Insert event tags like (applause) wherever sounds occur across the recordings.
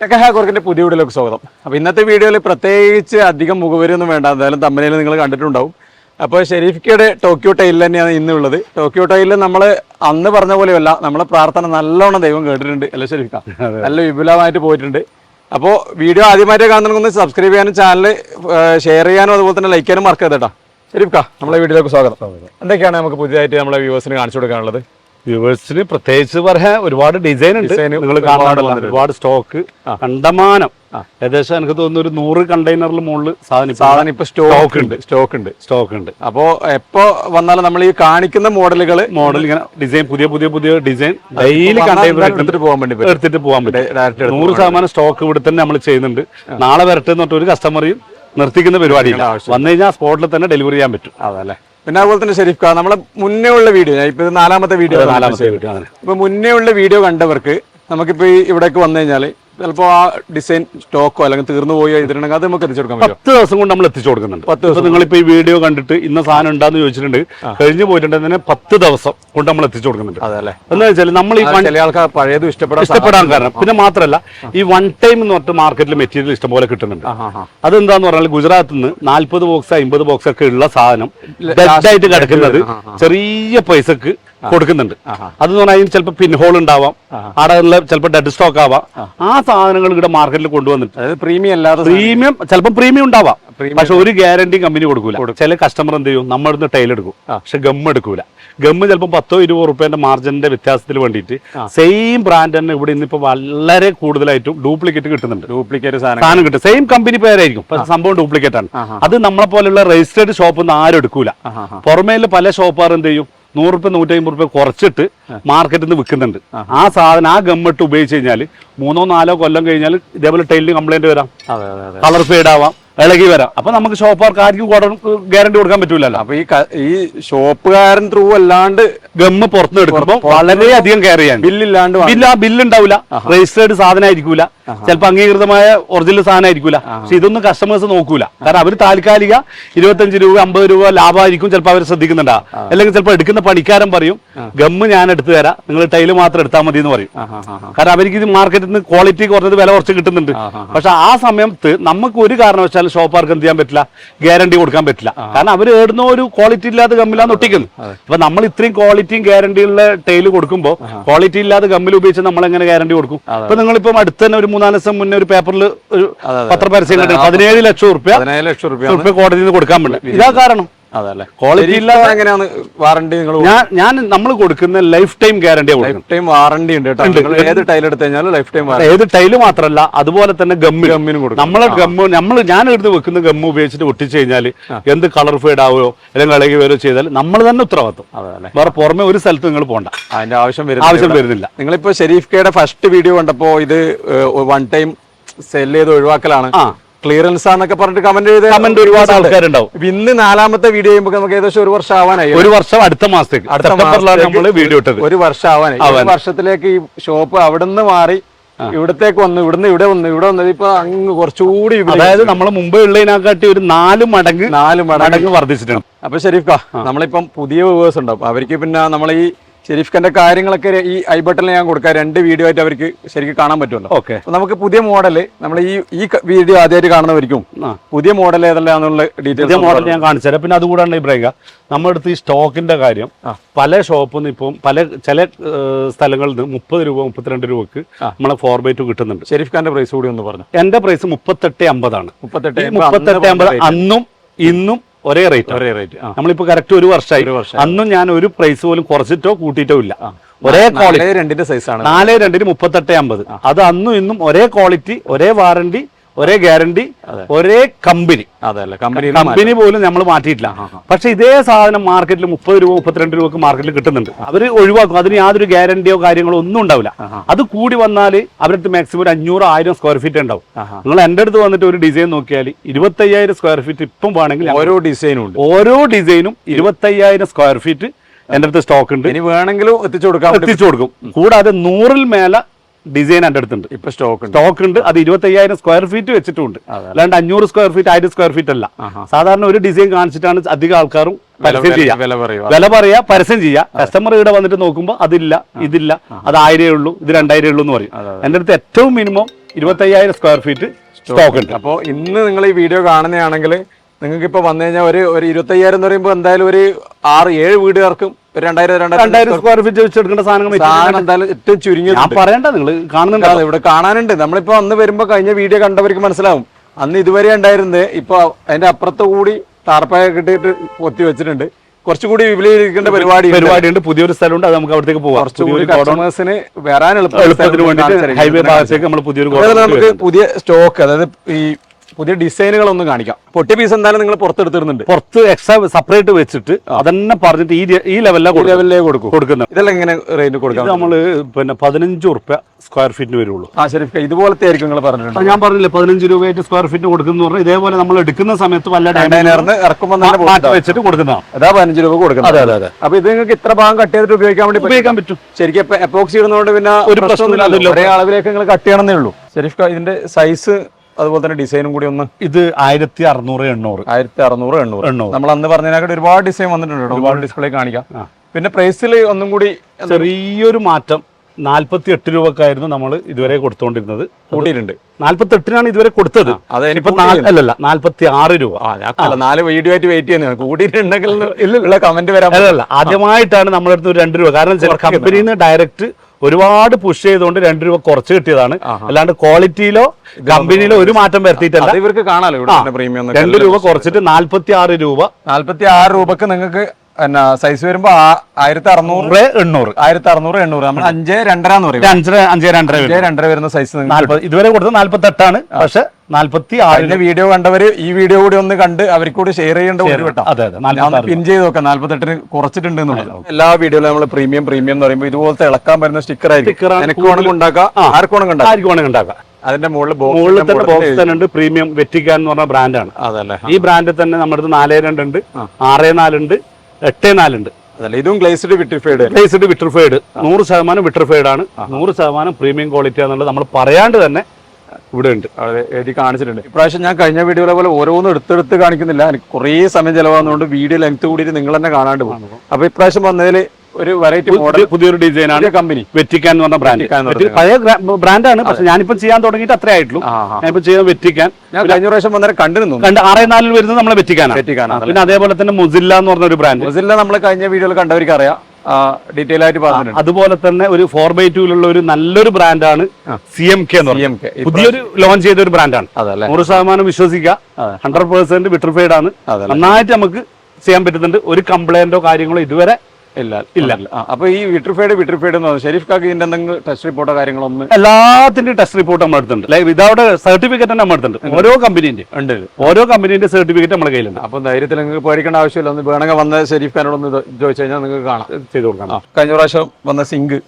Tech ഹാക്കോർക്കിന്റെ പുതിയ വീഡിയോയിലേക്ക് സ്വാഗതം. അപ്പോൾ ഇന്നത്തെ വീഡിയോയിൽ പ്രത്യേകിച്ച് അധികം മുഖവരിയൊന്നും വേണ്ട. എന്തായാലും തമ്മനയിൽ നിങ്ങൾ കണ്ടിട്ടുണ്ടാവും. അപ്പോൾ ഷെരീഫിക്കയുടെ ടോക്കിയോ ടൈലിൽ തന്നെയാണ് ഇന്നുള്ളത് ടോക്കിയോ ടൈലിൽ നമ്മൾ അന്ന് പറഞ്ഞ പോലെയല്ല നമ്മളെ പ്രാർത്ഥന നല്ലോണം ദൈവം കേട്ടിട്ടുണ്ട്. അല്ലേ ഷെരീഫിക്ക? നല്ല വിപുലമായിട്ട് പോയിട്ടുണ്ട്. അപ്പോൾ വീഡിയോ ആദ്യമായിട്ട് കാണുന്നതൊന്ന് സബ്സ്ക്രൈബ് ചെയ്യാനും ചാനൽ ഷെയർ ചെയ്യാനും അതുപോലെ തന്നെ ലൈക്ക് ചെയ്യാനും മറക്കരുത് കേട്ടോ. ഷെരീഫിക്ക നമ്മളെ വീഡിയോയിലേക്ക് സ്വാഗതം. എന്തൊക്കെയാണ് നമുക്ക് പുതിയതായിട്ട് നമ്മളെ വ്യൂവേഴ്സിന് കാണിച്ചു കൊടുക്കാനുള്ളത്? വ്യൂവേഴ്സിന് പ്രത്യേകിച്ച് പറയാൻ ഒരുപാട് ഡിസൈൻ ഉണ്ട്. നിങ്ങൾ കാണാനുള്ള ഒരുപാട് സ്റ്റോക്ക് കണ്ടമാനം. ഏകദേശം എനിക്ക് തോന്നുന്നു ഒരു നൂറ് കണ്ടെയ്നറിൽ മുകളിൽ സാധനം സാധനം ഇപ്പൊ സ്റ്റോക്ക് ഉണ്ട്. സ്റ്റോക്ക് ഉണ്ട്. സ്റ്റോക്ക് ഉണ്ട്. അപ്പോ എപ്പോ വന്നാലും നമ്മൾ ഈ കാണിക്കുന്ന മോഡലുകൾ മോഡൽ ഇങ്ങനെ ഡിസൈൻ പുതിയ പുതിയ പുതിയ ഡിസൈൻ ഡെയിലി കണ്ടെയ്നർ എടുത്തിട്ട് പോകാൻ വേണ്ടി എടുത്തിട്ട് പോകാൻ പറ്റും. നൂറ് ശതമാനം സ്റ്റോക്ക് ഇവിടെ തന്നെ നമ്മൾ ചെയ്യുന്നുണ്ട്. നാളെ വരട്ടെന്ന് പറഞ്ഞിട്ട് ഒരു കസ്റ്റമറിയും നിർത്തിക്കുന്ന പരിപാടിയില്ല. വന്നു കഴിഞ്ഞാൽ സ്പോട്ടിൽ തന്നെ ഡെലിവറി ചെയ്യാൻ പറ്റും. അതല്ലേ പിന്നെ അതുപോലെ തന്നെ ഷെരീഫ് നമ്മളെ മുന്നേ ഉള്ള വീഡിയോ ഞാൻ ഇപ്പൊ ഇത് നാലാമത്തെ വീഡിയോ നാലാമത്തെ വീഡിയോ ഇപ്പൊ മുന്നേ ഉള്ള വീഡിയോ കണ്ടവർക്ക് നമുക്കിപ്പോ ഇവിടേക്ക് വന്നു കഴിഞ്ഞാൽ ചിലപ്പോ ആ ഡിസൈൻ സ്റ്റോക്കോ അല്ലെങ്കിൽ തീർന്നു പോയോ ഇതിനാണെങ്കിൽ അത് നമുക്ക് എത്തിച്ചെടുക്കാൻ പറ്റും പത്ത് ദിവസം കൊണ്ട് നമ്മൾ എത്തിച്ചു കൊടുക്കുന്നുണ്ട്. പത്ത് ഇപ്പൊ നിങ്ങളിപ്പോ ഈ വീഡിയോ കണ്ടിട്ട് ഇന്ന സാധനം ഉണ്ടാന്ന് ചോദിച്ചിട്ടുണ്ട്. കഴിഞ്ഞു പോയിട്ടുണ്ടെങ്കിൽ തന്നെ പത്ത് ദിവസം കൊണ്ട് നമ്മൾ എത്തിച്ചു കൊടുക്കുന്നുണ്ട്. അതല്ലേ എന്ന് വെച്ചാൽ നമ്മൾ ഈ ചില ആൾക്കാർ പഴയത് ഇഷ്ടപ്പെടാൻ ഇഷ്ടപ്പെടാൻ കാരണം. പിന്നെ മാത്രമല്ല ഈ വൺ ടൈം എന്ന് പറഞ്ഞിട്ട് മാർക്കറ്റിൽ മെറ്റീരിയൽ ഇഷ്ടംപോലെ കിട്ടുന്നുണ്ട്. അതെന്താന്ന് പറഞ്ഞാൽ ഗുജറാത്തിൽ നിന്ന് നാല്പത് ബോക്സ് അമ്പത് ബോക്സ് ഒക്കെ ഉള്ള സാധനം ഡെഡായിട്ട് കിടക്കുന്നത് ചെറിയ പൈസക്ക് കൊടുക്കുന്നുണ്ട്. അതെന്ന് പറഞ്ഞാൽ അതിന് ചിലപ്പോൾ പിൻഹോൾ ഉണ്ടാവാം. അവിടെ ചിലപ്പോൾ ഡെഡ് സ്റ്റോക്ക് ആവാം. ആ. സാധനങ്ങൾ ഇവിടെ മാർക്കറ്റിൽ കൊണ്ടുവന്നിട്ട്. അതായത് പ്രീമിയം അല്ലാതെ പ്രീമിയം ചിലപ്പോൾ പ്രീമിയം ഉണ്ടാവാം. പക്ഷെ ഒരു ഗ്യാരണ്ടി കമ്പനി കൊടുക്കൂല. ചില കസ്റ്റമർ എന്ത് ചെയ്യും? നമ്മുടെ അടുത്ത് ടൈൽ എടുക്കും പക്ഷെ ഗം എടുക്കൂല. ഗം ചിലപ്പോൾ പത്തോ ഇരുപത് റുപ്യന്റെ മാർജിന്റെ വ്യത്യാസത്തിൽ വേണ്ടിയിട്ട് സെയിം ബ്രാൻഡ് തന്നെ ഇവിടെ ഇന്നിപ്പോ വളരെ കൂടുതലായിട്ടും ഡ്യൂപ്ലിക്കേറ്റ് കിട്ടുന്നുണ്ട്. ഡ്യൂപ്ലിക്കേറ്റ് സാധനം സാധനം കിട്ടും. സെയിം കമ്പനി പേരായിരിക്കും. പക്ഷെ സംഭവം ഡ്യൂപ്ലിക്കേറ്റ് ആണ്. അത് നമ്മളെ പോലെയുള്ള രജിസ്റ്റേർഡ് ഷോപ്പ് ഒന്നും ആരും എടുക്കൂല. പുറമേൽ പല ഷോപ്പുകാർ എന്ത് ചെയ്യും? നൂറ് റുപ്യ നൂറ്റമ്പത് റുപ്യ കുറച്ചിട്ട് മാർക്കറ്റിൽ നിന്ന് വിൽക്കുന്നുണ്ട്. ആ. സാധനം ആ ഗമ്മട്ട് ഉപയോഗിച്ച് കഴിഞ്ഞാൽ മൂന്നോ നാലോ കൊല്ലം കഴിഞ്ഞാൽ ഇതേപോലെ ടൈലിന് കംപ്ലൈന്റ് വരാം. കളർ ഫേഡ് ആവാം. ഇളകി വരാം. അപ്പൊ നമുക്ക് ഷോപ്പുകാർക്ക് ആർക്കും ഗ്യാരണ്ടി കൊടുക്കാൻ പറ്റൂലല്ലോ. അപ്പൊ ഈ ഈ ഷോപ്പുകാരൻ ത്രൂ അല്ലാണ്ട് ഗമ്മ് പുറത്തുനിന്ന് എടുക്കുമ്പോൾ വളരെയധികം കെയർ ചെയ്യാൻ. ബില്ലില്ലാണ്ട് ബില്ല് ആ ബില്ല് ഉണ്ടാവില്ല രജിസ്റ്റേർഡ് സാധനമായിരിക്കൂല ചിലപ്പോൾ അംഗീകൃതമായ ഒറിജിനൽ സാധനമായിരിക്കൂല പക്ഷെ ഇതൊന്നും കസ്റ്റമേഴ്സ് നോക്കൂല. കാരണം അവർ താൽക്കാലിക ഇരുപത്തഞ്ച് രൂപ അമ്പത് രൂപ ലാഭമായിരിക്കും ചിലപ്പോൾ അവർ ശ്രദ്ധിക്കുന്നുണ്ടാ. അല്ലെങ്കിൽ ചിലപ്പോൾ എടുക്കുന്ന പണിക്കാരൻ പറയും ഗമ്മ് ഞാൻ എടുത്തു തരാം. നിങ്ങൾ ടൈൽ മാത്രം എടുത്താൽ മതി എന്ന് പറയും. കാരണം അവർക്ക് ഇത് മാർക്കറ്റിൽ നിന്ന് ക്വാളിറ്റി കുറഞ്ഞത് വില കുറച്ച് കിട്ടുന്നുണ്ട്. പക്ഷെ ആ സമയത്ത് നമുക്ക് ഒരു കാരണവശാലും ഷോപ്പാർക്ക് എന്ത് ചെയ്യാൻ പറ്റില്ല? ഗ്യാരണ്ടി കൊടുക്കാൻ പറ്റില്ല. കാരണം അവർ ഏടുന്ന ഒരു ക്വാളിറ്റി ഇല്ലാത്ത കമ്മിലാന്ന് ഒട്ടിക്കുന്നത് അപ്പൊ നമ്മൾ ഇത്രയും ക്വാളിറ്റിയും ഗ്യാരണ്ടിയുള്ള ടൈൽ കൊടുക്കുമ്പോൾ ക്വാളിറ്റി ഇല്ലാത്ത കമ്മിൽ ഉപയോഗിച്ച് നമ്മൾ എങ്ങനെ ഗ്യാരണ്ടി കൊടുക്കും ഇപ്പൊ നിങ്ങളിപ്പം അടുത്ത് തന്നെ ഒരു മൂന്നാൽ ദിവസം മുന്നേ ഒരു പേപ്പറിൽ ഒരു പത്രപരസ്യം കണ്ടു പതിനേഴ് ലക്ഷം റുപ്യ പതിനേഴ് ലക്ഷം റുപ്യ കോടതിയിൽ നിന്ന് കൊടുക്കാൻ പറ്റില്ല. ഇതാ കാരണം. അതല്ലേ ക്വാളിറ്റി ശരി, ഇല്ലാതെ എങ്ങനെയാണ് വാറണ്ടി നിങ്ങൾ ഞാൻ ഞാൻ നമ്മൾ കൊടുക്കുന്ന ലൈഫ് ടൈം കൊടുക്കുന്നത്. ലൈഫ് ടൈം വാറണ്ടി ഉണ്ട്. കേട്ടോ ഏത് ടൈൽ എടുത്തു കഴിഞ്ഞാലും ലൈഫ് ടൈം ഏത് ടൈൽ മാത്രമല്ല അതുപോലെ തന്നെ ഗമ്മിൽ ഗമ്മിനും കൊടുക്കും. നമ്മളെ ഗമ്മ് നമ്മൾ ഞാൻ എടുത്ത് വെക്കുന്ന ഗമ്മ് ഉപയോഗിച്ചിട്ട് ഒട്ടിച്ചു കഴിഞ്ഞാൽ എന്ത് കളർ ഫേഡ് ആവുകയോ അല്ലെങ്കിൽ ഇളകി വരികയോ ചെയ്താൽ നമ്മൾ തന്നെ ഉത്തരവാദിത്വം. അതല്ലേ വേറെ പുറമെ ഒരു സ്ഥലത്ത് നിങ്ങൾ പോകണ്ട അതിന്റെ ആവശ്യം വരുന്നില്ല ആവശ്യം. വരുന്നില്ല. നിങ്ങളിപ്പോ ഷെരീഫ് കെയുടെ ഫസ്റ്റ് വീഡിയോ കണ്ടപ്പോ ഇത് വൺ ടൈം സെൽ ചെയ്ത് ഒഴിവാക്കലാണ്. ക്ലിയറൻസ് ആന്നൊക്കെ പറഞ്ഞിട്ട് കമന്റ് ചെയ്ത്. കമന്റ് ഒരുപാട് ആൾക്കാരുണ്ടാവും. ഇന്ന് നാലാമത്തെ വീഡിയോ ചെയ്യുമ്പോൾ നമുക്ക് ഏകദേശം ഒരു വർഷം ആവാനായി. ഒരു വർഷം അടുത്ത മാസത്തേക്ക്. അടുത്ത നമ്മൾ വീഡിയോ ഇട്ടത്. ഒരു വർഷം ആവാനായി ഒരു വർഷത്തിലേക്ക് ഈ ഷോപ്പ് അവിടുന്ന് മാറി ഇവിടത്തേക്ക് വന്നു ഇവിടുന്ന് ഇവിടെ വന്നു ഇവിടെ വന്നത് ഇപ്പൊ അങ്ങ് കുറച്ചുകൂടി അതായത് നമ്മൾ മുമ്പേ ഉള്ളതിനെക്കാട്ടി ഒരു നാല് മടങ്ങ് നാല് മടങ്ങ്. വർദ്ധിച്ചിട്ടുണ്ട്. അപ്പൊ ഷെരീഫ് കാ നമ്മളിപ്പം പുതിയ വ്യൂവേഴ്സ് ഉണ്ടാവും അവർക്ക് പിന്നെ നമ്മൾ ഈ ഷെരീഫ് ഖാന്റെ കാര്യങ്ങളൊക്കെ ഈ ഐ ബട്ടണിൽ ഞാൻ കൊടുക്കാം. രണ്ട് വീഡിയോ ആയിട്ട് അവർക്ക് ശരിക്കും കാണാൻ പറ്റുമല്ലോ. ഓക്കെ. നമുക്ക് പുതിയ മോഡൽ നമ്മൾ ഈ ഈ വീഡിയോ ആദ്യമായിട്ട് കാണുന്നവർക്കും പുതിയ മോഡൽ ഏതെല്ലാന്നുള്ള ഡീറ്റെയിൽ മോഡൽ ഞാൻ കാണിച്ചു തരാം. പിന്നെ ഈ ഇബ്രാഹിം നമ്മുടെ അടുത്ത് ഈ സ്റ്റോക്കിന്റെ കാര്യം പല ഷോപ്പിൽ നിന്ന് ഇപ്പം പല ചില സ്ഥലങ്ങളിൽ നിന്ന് മുപ്പത് രൂപ മുപ്പത്തിരണ്ട് രൂപക്ക് നമ്മളെ ഫോർ ബൈ ടു കിട്ടുന്നുണ്ട്. ഷെരീഫ് ഖാന്റെ പ്രൈസ് കൂടി ഒന്ന് പറഞ്ഞു. എന്റെ പ്രൈസ് മുപ്പത്തെട്ട് അമ്പതാണ്. മുപ്പത്തെട്ട് മുപ്പത്തെട്ട് അമ്പത് അന്നും ഇന്നും ഒരേ റേറ്റ് ഒരേ റേറ്റ് നമ്മളിപ്പോ കറക്റ്റ് ഒരു വർഷമായി അന്നും ഞാൻ ഒരു പ്രൈസ് പോലും കുറച്ചിട്ടോ കൂട്ടിയിട്ടോ ഇല്ല. ഒരേ ക്വാളിറ്റി രണ്ടിന്റെ സൈസ് ആണ്. നാല് രണ്ടിന് മുപ്പത്തെട്ട് അമ്പത്. അത് അന്നും ഇന്നും ഒരേ ക്വാളിറ്റി ഒരേ വാറണ്ടി ഒരേ ഗ്യാരണ്ടി ഒരേ കമ്പനി. അതെ കമ്പനി കമ്പനി പോലും നമ്മൾ മാറ്റിയിട്ടില്ല. പക്ഷെ ഇതേ സാധനം മാർക്കറ്റിൽ മുപ്പത് രൂപ മുപ്പത്തിരണ്ട് രൂപക്ക് മാർക്കറ്റിൽ കിട്ടുന്നുണ്ട്. അവർ ഒഴിവാക്കും. അതിന് യാതൊരു ഗ്യാരണ്ടിയോ കാര്യങ്ങളോ ഒന്നും ഉണ്ടാവില്ല. അത് കൂടി വന്നാൽ അവരടുത്ത് മാക്സിമം ഒരു അഞ്ഞൂറ് ആയിരം സ്ക്വയർ ഫീറ്റ് ഉണ്ടാവും. നിങ്ങൾ എന്റെ അടുത്ത് വന്നിട്ട് ഒരു ഡിസൈൻ നോക്കിയാൽ ഇരുപത്തയ്യായിരം സ്ക്വയർ ഫീറ്റ് ഇപ്പം വേണമെങ്കിൽ ഓരോ ഡിസൈനും ഉണ്ട്. ഓരോ ഡിസൈനും ഇരുപത്തയ്യായിരം സ്ക്വയർ ഫീറ്റ് എന്റെ അടുത്ത് സ്റ്റോക്ക് ഉണ്ട്. ഇനി വേണമെങ്കിലും എത്തിച്ചു കൊടുക്കാം എത്തിച്ചു കൊടുക്കും. കൂടാതെ നൂറിൽ മേലെ ഡിസൈൻ എന്റെ അടുത്തുണ്ട്. ഇപ്പൊ സ്റ്റോക്ക് സ്റ്റോക്ക് ഉണ്ട് അത് ഇരുപത്തയ്യായിരം സ്ക്വയർ ഫീറ്റ് വെച്ചിട്ടുണ്ട്. അല്ലാണ്ട് അഞ്ഞൂറ് സ്ക്വയർ ഫീറ്റ് ആയിരം സ്ക്വയർ ഫീറ്റ് അല്ല. സാധാരണ ഒരു ഡിസൈൻ കാണിച്ചിട്ടാണ് അധികം ആൾക്കാരും പരസ്യം ചെയ്യാം. വില പറയാ പരസ്യം ചെയ്യാ. കസ്റ്റമർ ഇവിടെ വന്നിട്ട് നോക്കുമ്പോൾ അതില്ല ഇതില്ല അത് ആയിരേ ഉള്ളൂ ഇത് രണ്ടായിരേ ഉള്ളൂ എന്ന് പറയും. എന്റെ അടുത്ത് ഏറ്റവും മിനിമം ഇരുപത്തയ്യായിരം സ്ക്വയർ ഫീറ്റ് സ്റ്റോക്ക് ഉണ്ട്. അപ്പോൾ ഇന്ന് നിങ്ങൾ ഈ വീഡിയോ കാണുന്നതാണെങ്കിൽ നിങ്ങൾക്ക് ഇപ്പോൾ വന്നു കഴിഞ്ഞാൽ ഒരു ഒരു ഇരുപത്തയ്യായിരം എന്ന് പറയുമ്പോൾ എന്തായാലും ഒരു ആറ് ഏഴ് വീടുകാർക്കും രണ്ടായിരം സ്ക്വയർ ഫീറ്റ് സാധനങ്ങൾ എന്തായാലും ഏറ്റവും ചുരുങ്ങിയത് ഞാൻ പറയണ്ട നിങ്ങൾ കാണുന്നുണ്ടോ? അതെ ഇവിടെ കാണാനുണ്ട്. നമ്മളിപ്പോ അന്ന് വരുമ്പോ കഴിഞ്ഞ വീഡിയോ കണ്ടവർക്ക് മനസ്സിലാവും. അന്ന് ഇതുവരെ ഉണ്ടായിരുന്നത് ഇപ്പൊ അതിന്റെ അപ്പുറത്ത് കൂടി ടാർപ്പായ കിട്ടിയിട്ട് പൊത്തി വെച്ചിട്ടുണ്ട്. കുറച്ചുകൂടി വിപുലീകരിക്കേണ്ട പരിപാടി പരിപാടിയുണ്ട്. പുതിയൊരു സ്ഥലമുണ്ട് അത് നമുക്ക് അവിടത്തേക്ക് പോവാം. കുറച്ചുകൂടി കസ്റ്റമേഴ്സിന് വരാൻ എളുപ്പം എളുപ്പത്തിന് വേണ്ടിയിട്ട് ഹൈവേ ഭാഗത്തേക്ക് നമ്മൾ പുതിയൊരു നമുക്ക് പുതിയ സ്റ്റോക്ക് അതായത് ഈ പുതിയ ഡിസൈനുകളൊന്നും കാണിക്കാം. പൊട്ടി പീസ് എന്തായാലും നിങ്ങൾ പുറത്തെടുത്തിരുന്നുണ്ട് പുറത്ത് എക്സ്ട്രാ സെപ്പറേറ്റ് വെച്ചിട്ട് അതന്നെ പറഞ്ഞിട്ട് ഈ ഈ ലെവലിലാണ് ലെവലിലേക്ക് കൊടുക്കും. കൊടുക്കുന്നത്. ഇതെല്ലാം എങ്ങനെ റേറ്റ് കൊടുക്കാം നമ്മൾ പിന്നെ പതിനഞ്ച് ഉറുപ്യ സ്ക്വയർ ഫീറ്റിന് വരുള്ളൂ. ആ ശരി. ഇതുപോലത്തെ ആയിരിക്കും നിങ്ങൾ പറഞ്ഞിട്ടുണ്ട് ഞാൻ പറഞ്ഞില്ലേ പതിനഞ്ച് രൂപയായിട്ട് സ്ക്വയർ ഫീറ്റ് കൊടുക്കുന്നു പറഞ്ഞാൽ ഇതേപോലെ നമ്മൾ എടുക്കുന്ന സമയത്ത് വല്ല കണ്ടെയ്നറിന് ഇറക്കുമ്പോൾ തന്നെ വെച്ചിട്ട് കൊടുക്കുന്നതാണ്. അതാ പതിനഞ്ച് രൂപ കൊടുക്കുന്നത്. അതെ അതെ അതെ. അപ്പൊ ഇത് നിങ്ങൾക്ക് ഇത്ര ഭാഗം കട്ട് ചെയ്തിട്ട് ഉപയോഗിക്കാൻ വേണ്ടി പറ്റും. ഉപയോഗിക്കാൻ പറ്റും. ശരിക്കും എപ്പോക്സി ഇടുന്നതുകൊണ്ട് പിന്നെ ഒരു പ്രശ്നമൊന്നുമില്ല. ഒരേ അളവിലേക്ക് നിങ്ങൾ കട്ട് ചെയ്യണമെന്നേ ഉള്ളൂ. ശരിക്കും ഇതിന്റെ സൈസ് അതുപോലെ തന്നെ ഡിസൈനും കൂടി ഒന്ന് ഇത് ആയിരത്തി അറുന്നൂറ് എണ്ണൂറ്. ആയിരത്തി അറുന്നൂറ് എണ്ണൂറ്. എണ്ണൂറ്. നമ്മൾ അന്ന് പറഞ്ഞതിനേക്കാൾ ഒരുപാട് ഡിസൈൻ വന്നിട്ടുണ്ട്. ഒരുപാട് ഡിസ്പ്ലേ കാണിക്കാം. പിന്നെ പ്രൈസിൽ ഒന്നും കൂടി ചെറിയൊരു മാറ്റം. നാല്പത്തി എട്ട് രൂപക്കായിരുന്നു നമ്മൾ ഇതുവരെ കൊടുത്തുകൊണ്ടിരുന്നത് കൂട്ടിയിട്ടുണ്ട്. നാല്പത്തി എട്ടിനാണ് ഇതുവരെ കൊടുത്തത്. അല്ലല്ല നാല്പത്തി ആറ് രൂപ നാല് വീഡിയോ ആയിട്ട് വെയിറ്റ് ചെയ്യുന്നത് കൂട്ടിയിട്ടുണ്ടെങ്കിൽ ഉള്ള കമന്റ് വരാൻ അല്ലല്ല ആദ്യമായിട്ടാണ് നമ്മളെടുത്ത് രണ്ട് രൂപ. കാരണം കമ്പനിയിൽ നിന്ന് ഡയറക്റ്റ് ഒരുപാട് പുഷ് ചെയ്തുകൊണ്ട് രണ്ട് രൂപ കുറച്ച് കിട്ടിയതാണ്. അല്ലാണ്ട് ക്വാളിറ്റിയിലോ കമ്പനിയിലോ ഒരു മാറ്റം വരുത്തിയിട്ടല്ല. ഇവർക്ക് കാണാലോ രണ്ട് രൂപ കുറച്ചിട്ട് നാല്പത്തി ആറ് രൂപ. നാല്പത്തി ആറ് രൂപക്ക് നിങ്ങൾക്ക് എന്നാ സൈസ് വരുമ്പോ ആയിരത്തി അറുന്നൂറ് നൂറ് എണ്ണൂറ്. ആയിരത്തി അറുന്നൂറ് എണ്ണൂറ് നമ്മൾ അഞ്ച് രണ്ടര എന്ന് പറയും. അഞ്ച് അഞ്ചര അഞ്ചര രണ്ടര അഞ്ച് രണ്ടര വരുന്ന സൈസ് ഇതുവരെ കൊടുത്തത് നാല്പത്തി എട്ടാണ് പക്ഷെ നാല്പത്തി ആറിന്റെ വീഡിയോ കണ്ടവര് ഈ വീഡിയോ കൂടി ഒന്ന് കണ്ട് അവർക്ക് കൂടി ഷെയർ ചെയ്യേണ്ട ഒരു വട്ടം. പിൻ ചെയ്ത് നോക്കാം. നാല്പത്തെട്ടിന് കുറച്ചിട്ടുണ്ട് എല്ലാ വീഡിയോയിലും നമ്മൾ പ്രീമിയം പ്രീമിയം എന്ന് പറയുമ്പോൾ ഇതുപോലത്തെ ഇളക്കാൻ പറ്റുന്ന സ്റ്റിക്കർ ആയിരിക്കും. എനിക്ക് വേണമെങ്കിൽ ഉണ്ടാക്കാം. ആർക്കും വേണമെങ്കിൽ ഉണ്ടാക്കാം. വേണമെങ്കിൽ ഉണ്ടാക്കാം. അതിന്റെ മുകളിൽ മുകളിൽ തന്നെ ബോക്സ് തന്നെ ഉണ്ട് പ്രീമിയം വെറ്റിക്കാൻ എന്ന് പറഞ്ഞ ബ്രാൻഡാണ് ഈ ബ്രാൻഡിൽ തന്നെ നമ്മുടെ നാല് രണ്ടുണ്ട് ആറ് നാലുണ്ട് എട്ട് നാലുണ്ട്. അതല്ല ഇതും ഗ്ലേസ്ഡ് വിട്രിഫൈഡ് ഗ്ലേസ്ഡ് വിട്രിഫൈഡ് നൂറ് ശതമാനം വിട്രിഫൈഡ് ആണ്. നൂറ് ശതമാനം പ്രീമിയം ക്വാളിറ്റി ആണെന്നുള്ളത് നമ്മൾ പറയാണ്ട് തന്നെ ഇവിടെ ഉണ്ട്. എഴുതി കാണിച്ചിട്ടുണ്ട്. ഇപ്രാവശ്യം ഞാൻ കഴിഞ്ഞ വീഡിയോയിലെ പോലെ ഓരോന്നും എടുത്തെടുത്ത് കാണിക്കുന്നില്ല. എനിക്ക് കുറേ സമയം ചിലവാകുന്നതുകൊണ്ട് വീഡിയോ ലെങ്ത് കൂടിയിട്ട് നിങ്ങൾ തന്നെ കാണാണ്ട് പോകും. അപ്പൊ ഇപ്രാവശ്യം വന്നതിൽ ഒരു വെറൈറ്റി മോഡൽ പുതിയൊരു ഡിസൈൻ ആണ് കമ്പനി വെറ്റിക്കാൻ എന്ന് പറഞ്ഞ ബ്രാൻഡ് പഴയ ബ്രാൻഡാണ് പക്ഷെ ഞാനിപ്പം ചെയ്യാൻ തുടങ്ങിയിട്ട് അത്രേ ആയിട്ടുള്ളൂ. ആ, ആ. ഞാനിപ്പോ ചെയ്യാൻ വെറ്റിക്കാൻ ഞാൻ കഴിഞ്ഞ പ്രാവശ്യം വന്നേരം കണ്ടിരുന്നു. കണ്ട് ആറേ നാലിൽ വരുന്നത് നമ്മളെ വെറ്റിക്കാനാണ് വെറ്റിക്കാനാണ് പിന്നെ അതേപോലെ തന്നെ മുസില്ല എന്ന് പറഞ്ഞ ഒരു ബ്രാൻഡ് മുസില്ല നമ്മൾ കഴിഞ്ഞ വീഡിയോയിൽ കണ്ടവർക്ക് അറിയാം ഡീറ്റെയിൽ ആയിട്ട് പറഞ്ഞിട്ടുണ്ട്. അതുപോലെ തന്നെ ഒരു ഫോർ ബൈ ടൂലുള്ള ഒരു നല്ലൊരു ബ്രാൻഡാണ് സി എം കെ എന്ന് പറയുന്നത്. പുതിയൊരു ലോഞ്ച് ചെയ്ത ഒരു ബ്രാൻഡാണ് നൂറ് ശതമാനം വിശ്വസിക്കുക. ഹൺഡ്രഡ് പെർസെന്റ് വിട്രിഫൈഡ് ആണ്. നന്നായിട്ട് നമുക്ക് ചെയ്യാൻ പറ്റുന്നുണ്ട്. ഒരു കംപ്ലൈന്റോ കാര്യങ്ങളോ ഇതുവരെ ഇല്ല ഇല്ല. അപ്പൊ ഈ വിട്രിഫൈഡ് വിട്രിഫൈഡ് എന്ന് പറഞ്ഞാൽ ഷെരീഫ് കാക്ക് ഇതിന്റെ എന്തെങ്കിലും ടെസ്റ്റ് റിപ്പോർട്ടോ കാര്യങ്ങളോ ഒന്ന്? എല്ലാത്തിന്റെയും ടെസ്റ്റ് റിപ്പോർട്ട് നമ്മൾ എടുത്തുണ്ട് ലൈവ് വിതൗട്ട് സർട്ടിഫിക്കറ്റ് തന്നെ നമ്മൾ എടുത്തുണ്ട് ഓരോ കമ്പനീന്റെ ഉണ്ട്. ഓരോ കമ്പനീന്റെ സർട്ടിഫിക്കറ്റ് നമ്മൾ കയ്യിലുണ്ട്. അപ്പൊ ധൈര്യത്തിൽ നിങ്ങൾക്ക് പേടിക്കേണ്ട ആവശ്യമില്ല. ഒന്ന് വേണമെങ്കിൽ വന്ന ഷെരീഫ് ഖാനോട് ഒന്ന് ചോദിച്ചു കഴിഞ്ഞാൽ നിങ്ങൾക്ക് കാണാം. ചെയ്തു കൊടുക്കണം കഴിഞ്ഞ പ്രാവശ്യം വന്ന സിങ്ക്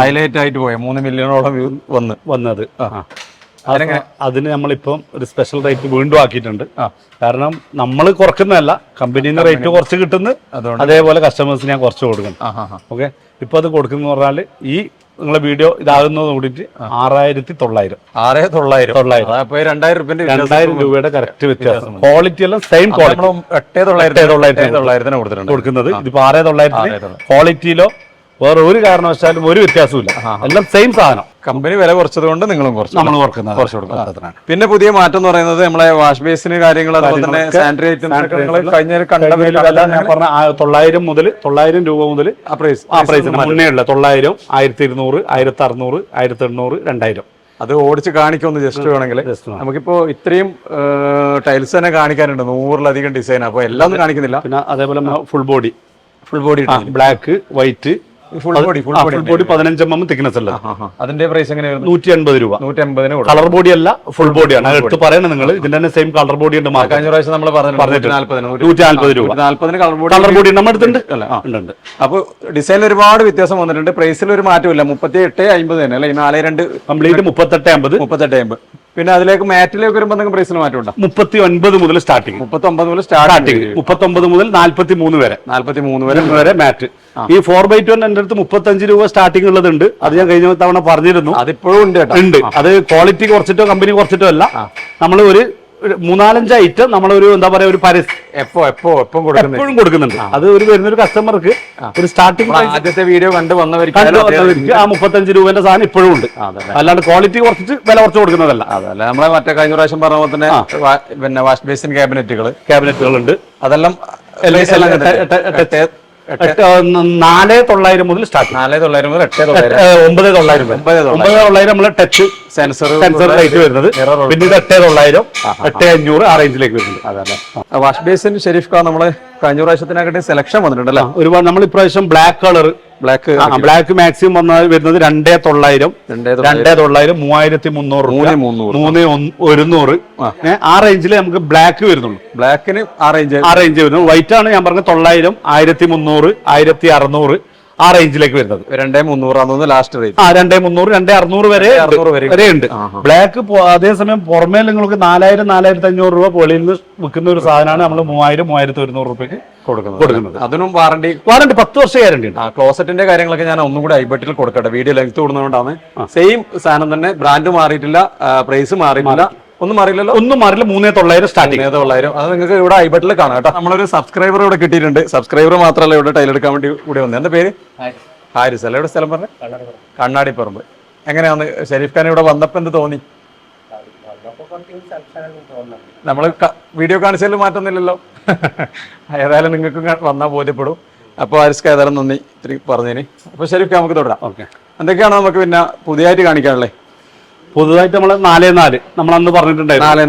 ഹൈലൈറ്റ് ആയിട്ട് പോയ. മൂന്ന് മില്യണോളം വന്ന്. വന്നത്. ആ. അതിന് നമ്മളിപ്പം ഒരു സ്പെഷ്യൽ റേറ്റ് വീണ്ടും ആക്കിയിട്ടുണ്ട്. കാരണം നമ്മൾ കുറക്കുന്നതല്ല കമ്പനിന്ന് റേറ്റ് കുറച്ച് കിട്ടുന്നു. അതേപോലെ കസ്റ്റമേഴ്സിന് ഞാൻ കുറച്ച് കൊടുക്കും ഓക്കെ ഇപ്പൊ അത് കൊടുക്കുന്ന പറഞ്ഞാൽ ഈ നിങ്ങളെ വീഡിയോ ഇതാകുന്നത് കൂടിയിട്ട് ആറായിരത്തി തൊള്ളായിരം ആറ് തൊള്ളായിരം. രണ്ടായിരം രണ്ടായിരം രൂപയുടെ കറക്റ്റ് വ്യത്യാസം ക്വാളിറ്റി എല്ലാം സെയിം ക്വാളിറ്റി തൊള്ളായിരത്തി തൊള്ളായിരത്തിന് കൊടുത്തിട്ടുണ്ട്. കൊടുക്കുന്നത്. ഇതിപ്പോ ആറേ തൊള്ളായിരത്തിന് ആറേ തൊള്ളായിരത്തി. ക്വാളിറ്റിയിലോ വേറെ ഒരു കാരണവശാലും ഒരു വ്യത്യാസവും എല്ലാം സെയിം സാധനം. കമ്പനി വില കുറച്ചത് കൊണ്ട് നിങ്ങളും കുറച്ച് നമ്മൾ കുറക്കുന്നത്. കുറച്ച് കൊടുക്കുന്നത് പിന്നെ പുതിയ മാറ്റം എന്ന് പറയുന്നത് നമ്മളെ വാഷ് ബേസിന് കാര്യങ്ങൾ അതുപോലെ തന്നെ സാനിറ്ററി ഐറ്റംസ് കഴിഞ്ഞ തൊള്ളായിരം മുതൽ തൊള്ളായിരം രൂപ മുതൽ ആ പ്രൈസ് ആ മുന്നേ ഉള്ള തൊള്ളായിരം ആയിരത്തി ഇരുന്നൂറ് ആയിരത്തി അറുന്നൂറ് ആയിരത്തി എണ്ണൂറ് രണ്ടായിരം. അത് ഓടിച്ച് കാണിക്കൊന്ന് ജസ്റ്റ് വേണമെങ്കിൽ. നമുക്കിപ്പോ ഇത്രയും ടൈൽസ് തന്നെ കാണിക്കാനുണ്ട്. നൂറിലധികം ഡിസൈൻ അപ്പൊ എല്ലാം ഒന്നും കാണിക്കുന്നില്ല. പിന്നെ അതേപോലെ full body full body black white full body full body full body പതിനഞ്ച് എം എം തിക്നെസ് ഉള്ളത് അതിന്റെ പ്രൈസ് എങ്ങനെ വരുന്നു നൂറ്റി എൺപത് രൂപ. നൂറ്റി അമ്പതിന് കളർ ബോഡി അല്ല ഫുൾ ബോഡിയാണ് എടുത്ത് പറയണം നിങ്ങൾ ഇതിന്റെ തന്നെ സെയിം കളർ ബോഡി ഉണ്ട് കഴിഞ്ഞ പ്രാവശ്യം നമ്മൾ പറഞ്ഞിട്ടുണ്ട് നാല്പതിന് നൂറ്റി നാല്പത് രൂപ. നാല്പതിന് കളർ ബോഡി കളർ ബോഡി നമ്മുടെ അടുത്തുണ്ട്. അല്ല? ആ. ഉണ്ട് ഉണ്ട്. അപ്പൊ ഡിസൈനിൽ ഒരുപാട് വ്യത്യാസം വന്നിട്ടുണ്ട്. പ്രൈസിൽ ഒരു മാറ്റമില്ല മുപ്പത്തി എട്ട് അമ്പത് തന്നെ അല്ലെ? നാല് രണ്ട് കംപ്ലീറ്റ് മുപ്പത്തെട്ട് അമ്പത്. മുപ്പത്തെട്ട് അമ്പത് പിന്നെ അതിലേക്ക് മാറ്റിലേക്ക് വരുമ്പോൾ എന്തെങ്കിലും പ്രൈസിന് മാറ്റം ഉണ്ടോ മുപ്പത്തി ഒൻപത് മുതൽ സ്റ്റാർട്ടിങ് മുപ്പത്തി ഒമ്പത് മുതൽ സ്റ്റാർട്ടിംഗ് സ്റ്റാർട്ടിങ് മുപ്പത്തി ഒമ്പത് മുതൽ നാല്പത്തി മൂന്ന് വരെ. നാല്പത്തി മൂന്ന് വരെ. വരെ മാറ്റ്. ഈ ഫോർ ബൈ ടു എന്റെ അടുത്ത് മുപ്പത്തഞ്ച് രൂപ സ്റ്റാർട്ടിംഗ് ഉള്ളതുണ്ട്. അത് ഞാൻ കഴിഞ്ഞ തവണ പറഞ്ഞിരുന്നു. അതിപ്പോഴും ഉണ്ട് ഉണ്ട്. അത് ക്വാളിറ്റി കുറച്ചിട്ടോ കമ്പനി കുറച്ചിട്ടോ അല്ല. നമ്മൾ ഒരു മൂന്നാലഞ്ച് ഐറ്റം നമ്മളൊരു എന്താ പറയാ ഒരു എപ്പോ എപ്പോ എപ്പം കൊടുക്കുന്നത് എപ്പോഴും കൊടുക്കുന്നുണ്ട്. അത് ഒരു വരുന്ന ഒരു കസ്റ്റമർക്ക് ഒരു സ്റ്റാർട്ടിംഗ് ആദ്യത്തെ വീഡിയോ കണ്ട് വന്നവർക്ക് ആ മുപ്പത്തഞ്ച് രൂപന്റെ സാധനം ഇപ്പോഴും ഉണ്ട്. അല്ലാണ്ട് ക്വാളിറ്റി കുറച്ചിട്ട് വില കുറച്ച് കൊടുക്കുന്നതല്ല. അതല്ല നമ്മളെ മറ്റേ കഴിഞ്ഞ പ്രാവശ്യം പറഞ്ഞ പോലെ തന്നെ പിന്നെ വാഷ് ബേസിൻ ക്യാബിനറ്റുകൾ ക്യാബിനറ്റുകൾ ഉണ്ട് അതെല്ലാം നാല് തൊള്ളായിരം മുതൽ സ്റ്റാർട്ട് നാല് തൊള്ളായിരം മുതൽ എട്ട് തൊള്ളായിരം. ഒമ്പത് തൊള്ളായിരം ഒമ്പത് തൊള്ളായിരം. നമ്മൾ ടച്ച് സെൻസർ സെൻസർ റേറ്റ് വരുന്നത്. പിന്നെ ഇത് എട്ട് തൊള്ളായിരം എട്ട് അഞ്ഞൂറ് ആ റേഞ്ചിലേക്ക് വരുന്നത് അതെ വാഷ് ബേസിൻ ഷെരീഫ് കാ നമ്മൾ കഴിഞ്ഞ പ്രാവശ്യത്തിനാകട്ടെ സെലക്ഷൻ വന്നിട്ടുണ്ട് അല്ലേ? ഒരുപാട് നമ്മൾ ഇപ്രാവശ്യം black colour black black maximum വന്നാൽ വരുന്നത് രണ്ടേ തൊള്ളായിരം. രണ്ടേ തൊള്ളായിരം. മൂവായിരത്തി മുന്നൂറ്. മൂന്ന് ഒരുന്നൂറ്. ആ. റേഞ്ചിൽ നമുക്ക് ബ്ലാക്ക് വരുന്നുള്ളൂ. ബ്ലാക്കിന് ആ റേഞ്ച് ആ റേഞ്ച് വരുന്നു. വൈറ്റ് ആണ് ഞാൻ പറഞ്ഞ തൊള്ളായിരം ആയിരത്തി മുന്നൂറ് ആയിരത്തി അറുന്നൂറ് ആ റേഞ്ചിലേക്ക് വരുന്നത്. രണ്ടേ മുന്നൂറാന്ന് തോന്നുന്നു ലാസ്റ്റ് റേറ്റ് ആ രണ്ടേ മുന്നൂറ് രണ്ടേ അറുന്നൂറ് വരെ ഉണ്ട്. അറുന്നൂറ് വരെ വരെ ഉണ്ട് ബ്ലാക്ക് അതേസമയം പുറമേ നിങ്ങൾക്ക് നാലായിരം നാലായിരത്തി അഞ്ഞൂറ് രൂപ പൊളിയിൽ നിന്ന് വിൽക്കുന്ന ഒരു സാധനമാണ് നമ്മൾ മൂവായിരം മൂവായിരത്തി ഒരുന്നൂറ് രൂപയ്ക്ക് കൊടുക്കുന്നത്. അതിനും വാറണ്ടി വാറണ്ടി പത്ത് വർഷം ഗ്യാരണ്ടി ഉണ്ട്. ആ ക്ലോസറ്റിന്റെ കാര്യങ്ങളൊക്കെ ഞാൻ ഒന്നും കൂടി ഐബട്ടിൽ കൊടുക്കട്ടെ. Video length കൂടുന്നതുകൊണ്ടാണ്. സെയിം സാധനം തന്നെ ബ്രാൻഡ് മാറിയിട്ടില്ല പ്രൈസ് മാറിയിട്ടില്ല. ഒന്നും മാറിയില്ലല്ലോ? ഒന്നും മാറില്ല മൂന്നേ തൊള്ളായിരം സ്റ്റാർട്ടിങ് ഏതോ തൊള്ളായിരം. അത് നിങ്ങൾക്ക് ഇവിടെ ഐബട്ടിൽ കാണാം കേട്ടോ. നമ്മളൊരു സബ്സ്ക്രൈബർ ഇവിടെ കിട്ടിയിട്ടുണ്ട്. സബ്സ്ക്രൈബർ മാത്രമല്ല ഇവിടെ ടൈൽ എടുക്കാൻ വേണ്ടി കൂടി വന്നത്. എന്റെ പേര്? ഹാരിസ്. അല്ല? ഇവിടെ സ്ഥലം പറഞ്ഞ? കണ്ണാടിപ്പറമ്പ് എങ്ങനെയാന്ന് ഷെരീഫ് ഖാൻ ഇവിടെ വന്നപ്പോ എന്ത് തോന്നി? നമ്മൾ വീഡിയോ കാണിച്ചതിൽ മാറ്റുന്നില്ലല്ലോ (laughs) ഏതായാലും നിങ്ങൾക്ക് വന്നാൽ ബോധ്യപ്പെടും. അപ്പോൾ ആരിസ്ക്ക് ഏതായാലും നന്ദി. ഇത്തിരി പറഞ്ഞതിന്. അപ്പോൾ ശരി നമുക്ക് തുടരാം. ഓക്കെ. എന്തൊക്കെയാണ് നമുക്ക് പിന്നെ പുതിയതായിട്ട് കാണിക്കാനുള്ളത്? പുതുതായിട്ട് നമ്മൾ നാലേ നാല് നമ്മൾ അന്ന് പറഞ്ഞിട്ടുണ്ടായിരുന്നു.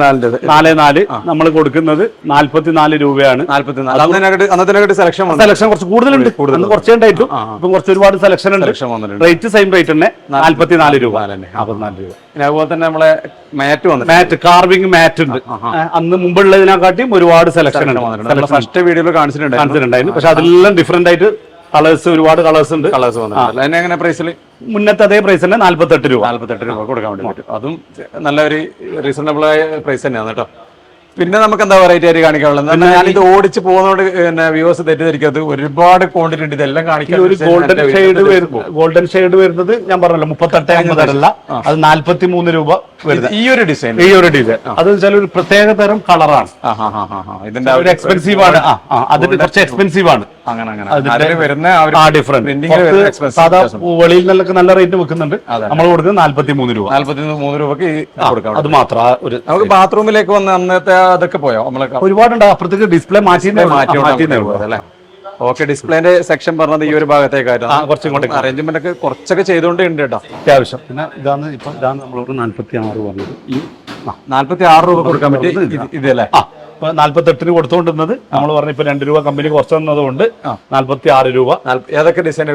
നാല് നാലേ നമ്മൾ കൊടുക്കുന്നത് നാല്പത്തിനാല് രൂപയാണ്. സെലക്ഷൻ സെലക്ഷൻ കുറച്ച് കൂടുതലുണ്ട്. കുറച്ചേ ഉണ്ടായിട്ടു. ഇപ്പൊ കുറച്ച് ഒരുപാട് സെലക്ഷൻ ഉണ്ട്. റേറ്റ് സെയിം റേറ്റ് തന്നെ. നാല്പത്തിനാല് രൂപ. രൂപ. പിന്നെ അതുപോലെ തന്നെ നമ്മളെ മാറ്റ് വന്നു മാറ്റ് കാർവിംഗ് മാറ്റ് ഉണ്ട്. അന്ന് മുമ്പുള്ളതിനെക്കാട്ടിയും ഒരുപാട് സെലക്ഷൻ ഉണ്ട്. ഫസ്റ്റ് വീഡിയോയിൽ കാണിച്ചിട്ടുണ്ട് കാണിച്ചിട്ടുണ്ടായിരുന്നു. പക്ഷെ അതെല്ലാം ഡിഫറെന്റ് ആയിട്ട് കളേഴ്സ് ഒരുപാട് കളേഴ്സ് ഉണ്ട്. കളേഴ്സ് വന്നിട്ടുണ്ട്. എങ്ങനെ പ്രൈസിൽ മുന്നത്തെ അതേ പ്രൈസ് തന്നെ നാല്പത്തെട്ട് രൂപ. നാല്പത്തെട്ട് രൂപ കൊടുക്കാൻ വേണ്ടി പറ്റും. അതും നല്ലൊരു റീസണബിൾ ആയ പ്രൈസ് തന്നെയാണ് കേട്ടോ. പിന്നെ നമുക്ക് എന്താ വെറൈറ്റി ആയിട്ട് കാണിക്കാനുള്ളത്? ഇത് ഓടിച്ച് പോകുന്നതുകൊണ്ട് പിന്നെ വ്യൂവേഴ്സ് തെറ്റിദ്ധരിക്കുന്നത് ഒരുപാട് ക്വാണ്ടിറ്റി ഉണ്ട്. ഇതെല്ലാം കാണിക്കാൻ ഒരു ഗോൾഡൻ ഷെയ്ഡ് ഗോൾഡൻ ഷെയ്ഡ് വരുന്നത് ഞാൻ പറഞ്ഞല്ലോ മുപ്പത്തെട്ട് അല്ല. അത് നാല്പത്തി മൂന്ന് രൂപ വരുന്നത്. ഈ ഒരു ഡിസൈൻ ഈ ഒരു ഡിസൈൻ അത് വെച്ചാൽ ഒരു പ്രത്യേക തരം കളറാണ് ഇതിന്റെ ഒരു എക്സ്പെൻസീവ് ആണ്. ആ, ആ, അതിന് കുറച്ച് എക്സ്പെൻസീവ് ആണ്. സാധാ വെളിയിൽ നിന്നൊക്കെ നല്ല റേറ്റ് വെക്കുന്നുണ്ട് നമ്മൾ കൊടുക്കുന്നത് നാല്പത്തി മൂന്ന് രൂപ നാല്പത്തി മൂന്ന് രൂപക്ക് അത് മാത്രം നമുക്ക് ബാത്റൂമിലേക്ക് വന്ന് അന്നത്തെ അതൊക്കെ പോയോ? നമ്മളെ ഒരുപാടുണ്ട്. അപ്പുറത്തേക്ക് ഡിസ്പ്ലേ മാറ്റി മാറ്റി അല്ലേ? ഓക്കെ ഡിസ്പ്ലേന്റെ സെക്ഷൻ പറഞ്ഞത് ഈ ഒരു ഭാഗത്തേക്കായിരുന്നു. കുറച്ചും ഇങ്ങോട്ടേക്ക്. അറേഞ്ച്മെന്റ് ഒക്കെ കുറച്ചൊക്കെ ചെയ്തുകൊണ്ട് ഉണ്ട് കേട്ടോ. അത്യാവശ്യം. പിന്നെ ഇതാണ് ഇപ്പൊ ഇതാണ് നമ്മളോട് നാല്പത്തി ആറ് പറഞ്ഞത്. ഈ നാല്പത്തി ആറ് രൂപ കൊടുക്കാൻ പറ്റി ഇത് ഇതല്ലേ നാല്പത്തെട്ടിന് കൊടുത്തുകൊണ്ടിരുന്നത്. നമ്മൾ പറഞ്ഞ ഇപ്പൊ രണ്ട് രൂപ കമ്പനി കുറച്ച് തന്നതുകൊണ്ട് നാല്പത്തി ആറ് രൂപ. ഏതൊക്കെ ഡിസൈൻ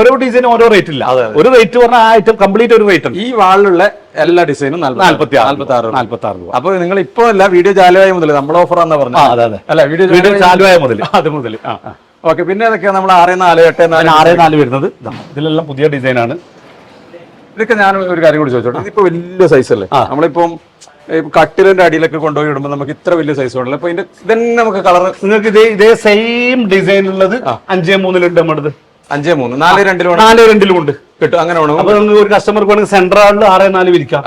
ഓരോ ഡിസൈനും ഓരോ റേറ്റ് ഇല്ല. ഒരു റേറ്റ് പറഞ്ഞാൽ ആ ഐറ്റം കംപ്ലീറ്റ് ഒരു റേറ്റ് ഈ വാളിലുള്ള എല്ലാ ഡിസൈനും നാല്പത്തി നാല്പത്തി ആറ് നാല്പത്തി ആറ് രൂപ. അപ്പൊ നിങ്ങൾ ഇപ്പൊ അല്ല വീഡിയോ ചാലുവായ മുതൽ നമ്മൾ ഓഫർ ആണെന്ന് പറഞ്ഞു അല്ല വീഡിയോ വീഡിയോ ചാലുവായ മുതൽ. അത് മുതൽ. ഓക്കെ പിന്നെ ഏതൊക്കെയാണ് നമ്മൾ ആറ് നാല് എട്ട് നാല് ആറ് നാല് വരുന്നത്. ഇതാ. ഇതിലെല്ലാം പുതിയ ഡിസൈനാണ് ഇതൊക്കെ ഞാൻ ഒരു കാര്യം കൂടി ചോദിച്ചോട്ടെ? ഇതിപ്പോ വലിയ സൈസ് അല്ലേ? നമ്മളിപ്പം കട്ടിലിന്റെ അടിയിലൊക്കെ കൊണ്ടുപോയി ഇടുമ്പോൾ നമുക്ക് ഇത്ര വലിയ സൈസ് വേണല്ലോ അപ്പൊ ഇതിന്റെ ഇതന്നെ നമുക്ക് കളർ നിങ്ങൾക്ക് ഇതേ ഇതേ സെയിം ഡിസൈൻ ഉള്ളത് അഞ്ചേ മൂന്നിലുണ്ട് നമ്മുടെ. അഞ്ചേ മൂന്ന്. നാല് രണ്ടിലും നാല് രണ്ടിലും ഉണ്ട്. കിട്ടും. അങ്ങനെ വേണം. അപ്പൊ നിങ്ങൾക്ക് ഒരു കസ്റ്റമർക്ക് വേണമെങ്കിൽ സെൻട്രൽ ആറേ നാല് വിരിക്കാം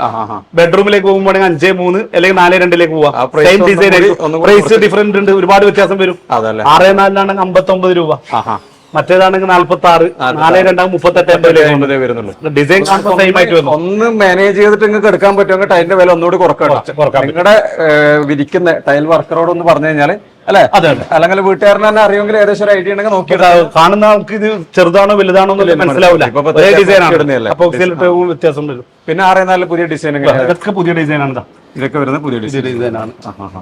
ബെഡ്റൂമിലേക്ക് പോകുമ്പോഴെങ്കിൽ അഞ്ചേ മൂന്ന് അല്ലെങ്കിൽ നാല് രണ്ടിലേക്ക് പോവാം. സെയിം ഡിസൈൻ പ്രൈസ് ഡിഫറെന്റ് ഉണ്ട്. ഒരുപാട് വ്യത്യാസം വരും. ആറേ നാലിലാണെങ്കിൽ നാലിലാണെങ്കിൽ അമ്പത്തൊമ്പത് രൂപ. മറ്റേതാണെങ്കിൽ നാല്പത്തി ആറ് നാല് രണ്ടാകും മുപ്പത്തെട്ട് വരുന്നുള്ളൂ. ഡിസൈൻ സെയിം ആയിട്ട് ഒന്ന് മാനേജ് ചെയ്തിട്ട് നിങ്ങൾക്ക് എടുക്കാൻ പറ്റുമെങ്കിൽ ടൈലിന്റെ വില ഒന്നുകൂടി കുറക്കണം നിങ്ങളുടെ വിരിക്കുന്ന ടൈൽ വർക്കറോട് ഒന്ന് പറഞ്ഞു കഴിഞ്ഞാൽ അല്ലെ? അതെ അതെ. അല്ലെങ്കിൽ വീട്ടുകാരനെ തന്നെ അറിയുമെങ്കിൽ ഏകദേശം ഒരു ഐഡിയ ഉണ്ടെങ്കിൽ നോക്കി കാണുന്ന ആൾക്ക് ഇത് ചെറുതാണോ വലുതാണോ മനസ്സിലാവില്ല. ഡിസൈൻ ആണ്? വ്യത്യാസം വരും പിന്നെ ആറേ നാല് പുതിയ ഡിസൈൻ പുതിയ ഡിസൈൻ ആണ്. ഇതൊക്കെ വരുന്ന പുതിയ ഡിസൈൻ ആണ്.